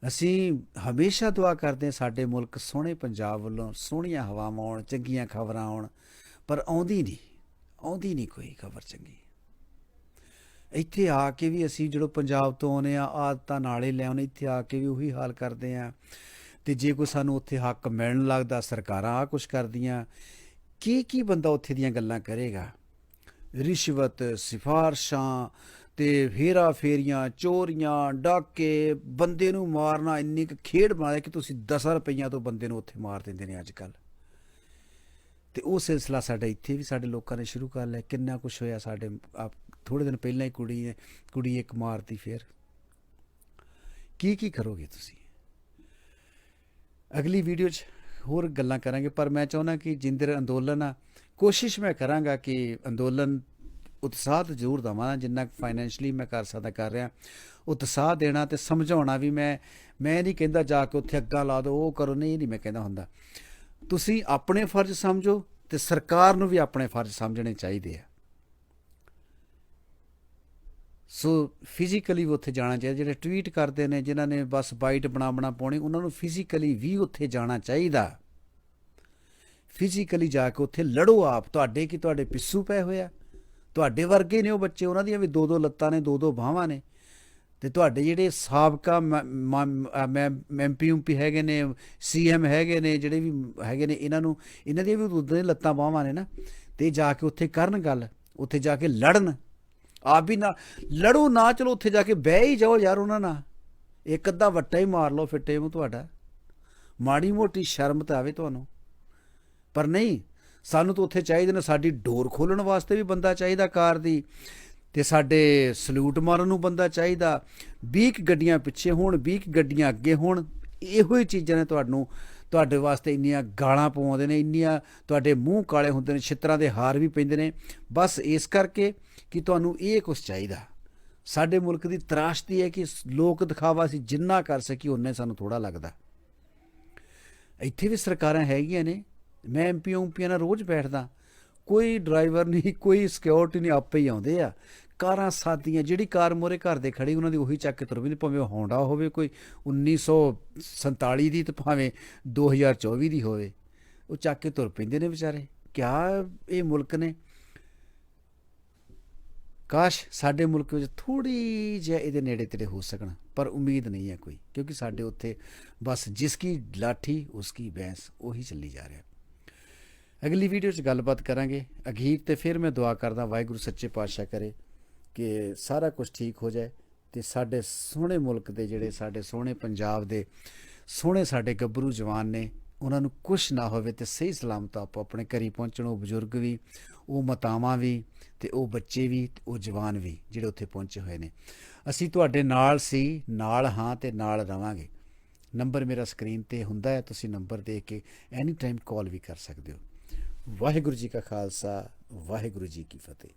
ਅਸੀਂ ਹਮੇਸ਼ਾ ਦੁਆ ਕਰਦੇ ਹਾਂ ਸਾਡੇ ਮੁਲਕ ਸੋਹਣੇ ਪੰਜਾਬ ਵੱਲੋਂ ਸੋਹਣੀਆਂ ਹਵਾਵਾਂ ਆਉਣ, ਚੰਗੀਆਂ ਖਬਰਾਂ ਆਉਣ, ਪਰ ਆਉਂਦੀ ਨਹੀਂ ਆਉਂਦੀ ਨਹੀਂ ਕੋਈ ਖਬਰ ਚੰਗੀ। ਇੱਥੇ ਆ ਕੇ ਵੀ ਅਸੀਂ ਜਦੋਂ ਪੰਜਾਬ ਤੋਂ ਆਉਨੇ ਆ ਆਦਤਾਂ ਨਾਲੇ ਲੈ ਆਉਨੇ ਇੱਥੇ ਆ ਕੇ ਵੀ ਉਹੀ ਹਾਲ ਕਰਦੇ ਆ ਤੇ ਜੇ ਕੋਈ ਸਾਨੂੰ ਉੱਥੇ ਹੱਕ ਮਿਲਣ ਲੱਗਦਾ, ਸਰਕਾਰਾਂ ਆ ਕੁਛ ਕਰਦੀਆਂ, ਕੀ ਕੀ ਬੰਦਾ ਉੱਥੇ ਦੀਆਂ ਗੱਲਾਂ ਕਰੇਗਾ? ਰਿਸ਼ਵਤ, ਸਿਫਾਰਸ਼ਾਂ ਤੇ ਫੇਰਾ ਫੇਰੀਆਂ, ਚੋਰੀਆਂ, ਡਾਕੇ, ਬੰਦੇ ਨੂੰ ਮਾਰਨਾ, ਇੰਨੀ ਕੁ ਖੇਡ ਬਣਾਇਆ ਕਿ ਤੁਸੀਂ 10 ਰੁਪਈਆਂ ਤੋਂ ਬੰਦੇ ਨੂੰ ਉੱਥੇ ਮਾਰ ਦਿੰਦੇ ਨੇ ਅੱਜ ਕੱਲ ਤੇ ਉਹ ਸਿਲਸਿਲਾ ਸਾਡਾ ਇੱਥੇ ਵੀ ਸਾਡੇ ਲੋਕਾਂ ਨੇ ਸ਼ੁਰੂ ਕਰ ਲਿਆ। ਕਿੰਨਾ ਕੁਝ ਹੋਇਆ ਸਾਡੇ, ਆਪ ਥੋੜੇ ਦਿਨ ਪਹਿਲਾਂ ਹੀ ਕੁੜੀ ਕੁੜੀ ਇੱਕ ਮਾਰਤੀ ਫੇਰ। ਕੀ ਕੀ ਕਰੋਗੇ ਤੁਸੀਂ? ਅਗਲੀ ਵੀਡੀਓ 'ਚ ਹੋਰ ਗੱਲਾਂ ਕਰਾਂਗੇ, ਪਰ ਮੈਂ ਚਾਹੁੰਦਾ ਕਿ ਜਿੰਦਰ ਅੰਦੋਲਨ ਆ, ਕੋਸ਼ਿਸ਼ ਮੈਂ ਕਰਾਂਗਾ ਕਿ ਅੰਦੋਲਨ ਉਤਸ਼ਾਹ ਤਾਂ ਜ਼ਰੂਰ ਦਵਾਂ, ਜਿੰਨਾ ਫਾਈਨੈਂਸ਼ਲੀ ਮੈਂ ਕਰ ਸਕਦਾ, ਕਰ ਰਿਹਾ। ਉਤਸ਼ਾਹ ਦੇਣਾ ਤੇ ਸਮਝਾਉਣਾ ਵੀ ਮੈਂ ਮੈਂ ਨਹੀਂ ਕਹਿੰਦਾ ਜਾ ਕੇ ਉੱਥੇ ਅੱਗਾ ਲਾ ਦਿਓ ਉਹ ਕਰੋ, ਨਹੀਂ ਇਹ ਨਹੀਂ ਮੈਂ ਕਹਿੰਦਾ ਹੁੰਦਾ। ਤੁਸੀਂ ਆਪਣੇ ਫਰਜ਼ ਸਮਝੋ ਤੇ ਸਰਕਾਰ ਨੂੰ ਵੀ ਆਪਣੇ ਫਰਜ਼ ਸਮਝਣੇ ਚਾਹੀਦੇ ਆ। ਸੋ ਫਿਜ਼ੀਕਲੀ ਵੀ ਉੱਥੇ ਜਾਣਾ ਚਾਹੀਦਾ। ਜਿਹੜੇ ਟਵੀਟ ਕਰਦੇ ਨੇ, ਜਿਨ੍ਹਾਂ ਨੇ ਬਸ ਬਾਈਟ ਬਣਾ ਬਣਾ ਪਾਉਣੀ, ਉਹਨਾਂ ਨੂੰ ਫਿਜ਼ੀਕਲੀ ਵੀ ਉੱਥੇ ਜਾਣਾ ਚਾਹੀਦਾ। ਫਿਜ਼ੀਕਲੀ ਜਾ ਕੇ ਉੱਥੇ ਲੜੋ ਆਪ। ਤੁਹਾਡੇ ਕੀ ਤੁਹਾਡੇ ਪਿੱਸੂ ਪਏ ਹੋਇਆ ਤੁਹਾਡੇ ਵਰਗੇ ਨੇ ਉਹ ਬੱਚੇ, ਉਹਨਾਂ ਦੀਆਂ ਵੀ ਦੋ ਦੋ ਲੱਤਾਂ ਨੇ ਦੋ ਦੋ ਬਾਹਾਂ ਨੇ। ਤੇ ਤੁਹਾਡੇ ਜਿਹੜੇ ਸਾਬਕਾ ਮੈਂ ਐਮਪੀ ਐਮਪੀ ਹੈਗੇ ਨੇ ਸੀਐਮ ਹੈਗੇ ਨੇ, ਜਿਹੜੇ ਵੀ ਹੈਗੇ ਨੇ, ਇਹਨਾਂ ਨੂੰ, ਇਹਨਾਂ ਦੀਆਂ ਵੀ ਉਦੋਂ ਲੱਤਾਂ, ਬਾਹਾਂ ਨੇ ਨਾ, ਤੇ ਜਾ ਕੇ ਉੱਥੇ ਕਰਨ ਗੱਲ, ਉੱਥੇ ਜਾ ਕੇ ਲੜਨ। ਆਪ ਵੀ ਨਾ, ਲੜੋ ਨਾ, ਚਲੋ ਉੱਥੇ ਜਾ ਕੇ ਬਹਿ ਹੀ ਜਾਓ ਯਾਰ ਉਹਨਾਂ ਨਾਲ। ਇੱਕ ਅੱਧਾ ਵੱਟਾ ਹੀ ਮਾਰ ਲਓ ਫਿੱਟੇ ਮੂੰਹ ਤੁਹਾਡਾ। ਮਾੜੀ ਮੋਟੀ ਸ਼ਰਮ ਤਾਂ ਆਵੇ ਤੁਹਾਨੂੰ। ਪਰ ਨਹੀਂ, ਸਾਨੂੰ ਤਾਂ ਉੱਥੇ ਚਾਹੀਦੇ ਨੇ ਸਾਡੀ ਡੋਰ ਖੋਲਣ ਵਾਸਤੇ ਵੀ ਬੰਦਾ ਚਾਹੀਦਾ ਕਾਰ ਦੀ, ਤੇ ਸਾਡੇ ਸਲੂਟ ਮਾਰਨ ਨੂੰ ਬੰਦਾ ਚਾਹੀਦਾ। 20 ਕੁ ਗੱਡੀਆਂ ਪਿੱਛੇ ਹੋਣ 20 ਕੁ ਗੱਡੀਆਂ ਅੱਗੇ ਹੋਣ, ਇਹੋ ਹੀ ਚੀਜ਼ਾਂ ਨੇ ਤੁਹਾਨੂੰ, ਤੁਹਾਡੇ ਵਾਸਤੇ ਇੰਨੀਆਂ ਗਾਲਾਂ ਪਵਾਉਂਦੇ ਨੇ, ਇੰਨੀਆਂ ਤੁਹਾਡੇ ਮੂੰਹ ਕਾਲੇ ਹੁੰਦੇ ਨੇ, ਛਿੱਤਰਾਂ ਦੇ ਹਾਰ ਵੀ ਪੈਂਦੇ ਨੇ। ਬਸ ਇਸ ਕਰਕੇ ਕਿ ਤੁਹਾਨੂੰ ਇਹ ਕੁਝ ਚਾਹੀਦਾ। ਸਾਡੇ ਮੁਲਕ ਦੀ ਤਰਾਸ਼ਤੀ ਹੈ ਕਿ ਲੋਕ ਦਿਖਾਵਾ ਸੀ ਜਿੰਨਾ ਕਰ ਸਕੀ ਉਹਨੇ ਸਾਨੂੰ ਥੋੜਾ ਲੱਗਦਾ। ਇੱਥੇ ਵੀ ਸਰਕਾਰਾਂ ਹੈਗੀਆਂ ਨੇ। ਮੈਂ ਐਮਪੀ ਐਮਪੀਆਂ ਨਾਲ ਰੋਜ਼ ਬੈਠਦਾ। ਕੋਈ ਡਰਾਈਵਰ ਨਹੀਂ, ਕੋਈ ਸਿਕਿਉਰਿਟੀ ਨਹੀਂ, ਆਪੇ ਹੀ ਆਉਂਦੇ ਆ। ਕਾਰਾਂ ਸਾਦੀਆਂ, ਜਿਹੜੀ ਕਾਰ ਮੋਰੇ ਘਰ ਦੇ ਖੜੀ, ਉਹਨਾਂ ਦੀ ਉਹੀ ਚੱਕ ਕੇ ਤੁਰ ਵੀ ਭਾਵੇਂ ਹੋਂਡਾ ਹੋਵੇ, ਕੋਈ 1947 ਦੀ ਤੇ ਭਾਵੇਂ 2024 ਦੀ ਹੋਵੇ। ਉਹ ਚੱਕ ਕੇ ਤੁਰ ਪੈਂਦੇ ਨੇ ਵਿਚਾਰੇ। ਕਿਆ ਇਹ ਮੁਲਕ ਨੇ? ਕਾਸ਼ ਸਾਡੇ ਮੁਲਕ ਵਿੱਚ ਥੋੜੀ ਜਿਹੀ ਇਹਦੇ ਨੇੜੇ ਤੇੜੇ ਹੋ ਸਕਣ, ਪਰ ਉਮੀਦ ਨਹੀਂ ਹੈ ਕੋਈ, ਕਿਉਂਕਿ ਸਾਡੇ ਉੱਥੇ ਬਸ ਜਿਸ ਕੀ ਲਾਠੀ, ਉਸ ਕੀ ਬੈਂਸ, ਉਹੀ ਚੱਲੀ ਜਾ ਰਿਹਾ। ਅਗਲੀ ਵੀਡੀਓ 'ਚ ਗੱਲਬਾਤ ਕਰਾਂਗੇ। ਅਖੀਰ ਤੇ ਫਿਰ ਮੈਂ ਦੁਆ ਕਰਦਾ, ਵਾਹਿਗੁਰੂ ਸੱਚੇ ਪਾਤਸ਼ਾਹ ਕਰੇ ਕਿ ਸਾਰਾ ਕੁਝ ਠੀਕ ਹੋ ਜਾਏ ਤੇ ਸਾਡੇ ਸੋਹਣੇ ਮੁਲਕ ਦੇ ਜਿਹੜੇ ਸਾਡੇ ਸੋਹਣੇ ਪੰਜਾਬ ਦੇ ਸੋਹਣੇ ਸਾਡੇ ਗੱਭਰੂ ਜਵਾਨ ਨੇ, ਉਹਨਾਂ ਨੂੰ ਕੁਝ ਨਾ ਹੋਵੇ ਤੇ ਸਹੀ ਸਲਾਮਤ ਆਪੋ ਆਪਣੇ ਘਰੀ ਪਹੁੰਚਣ, ਉਹ ਬਜ਼ੁਰਗ ਵੀ ਉਹ ਮਾਤਾਵਾਂ ਵੀ ਤੇ ਉਹ ਬੱਚੇ ਵੀ ਤੇ ਉਹ ਜਵਾਨ ਵੀ ਜਿਹੜੇ ਉੱਥੇ ਪਹੁੰਚੇ ਹੋਏ ਨੇ। ਅਸੀਂ ਤੁਹਾਡੇ ਨਾਲ ਸੀ, ਨਾਲ ਹਾਂ ਤੇ ਨਾਲ ਰਵਾਂਗੇ। ਨੰਬਰ ਮੇਰਾ ਸਕਰੀਨ ਤੇ ਹੁੰਦਾ ਹੈ, ਤੁਸੀਂ ਨੰਬਰ ਦੇਖ ਕੇ ਐਨੀ ਟਾਈਮ ਕਾਲ ਵੀ ਕਰ ਸਕਦੇ ਹੋ। ਵਾਹਿਗੁਰੂ ਜੀ ਕਾ ਖਾਲਸਾ, ਵਾਹਿਗੁਰੂ ਜੀ ਕੀ ਫਤਿਹ।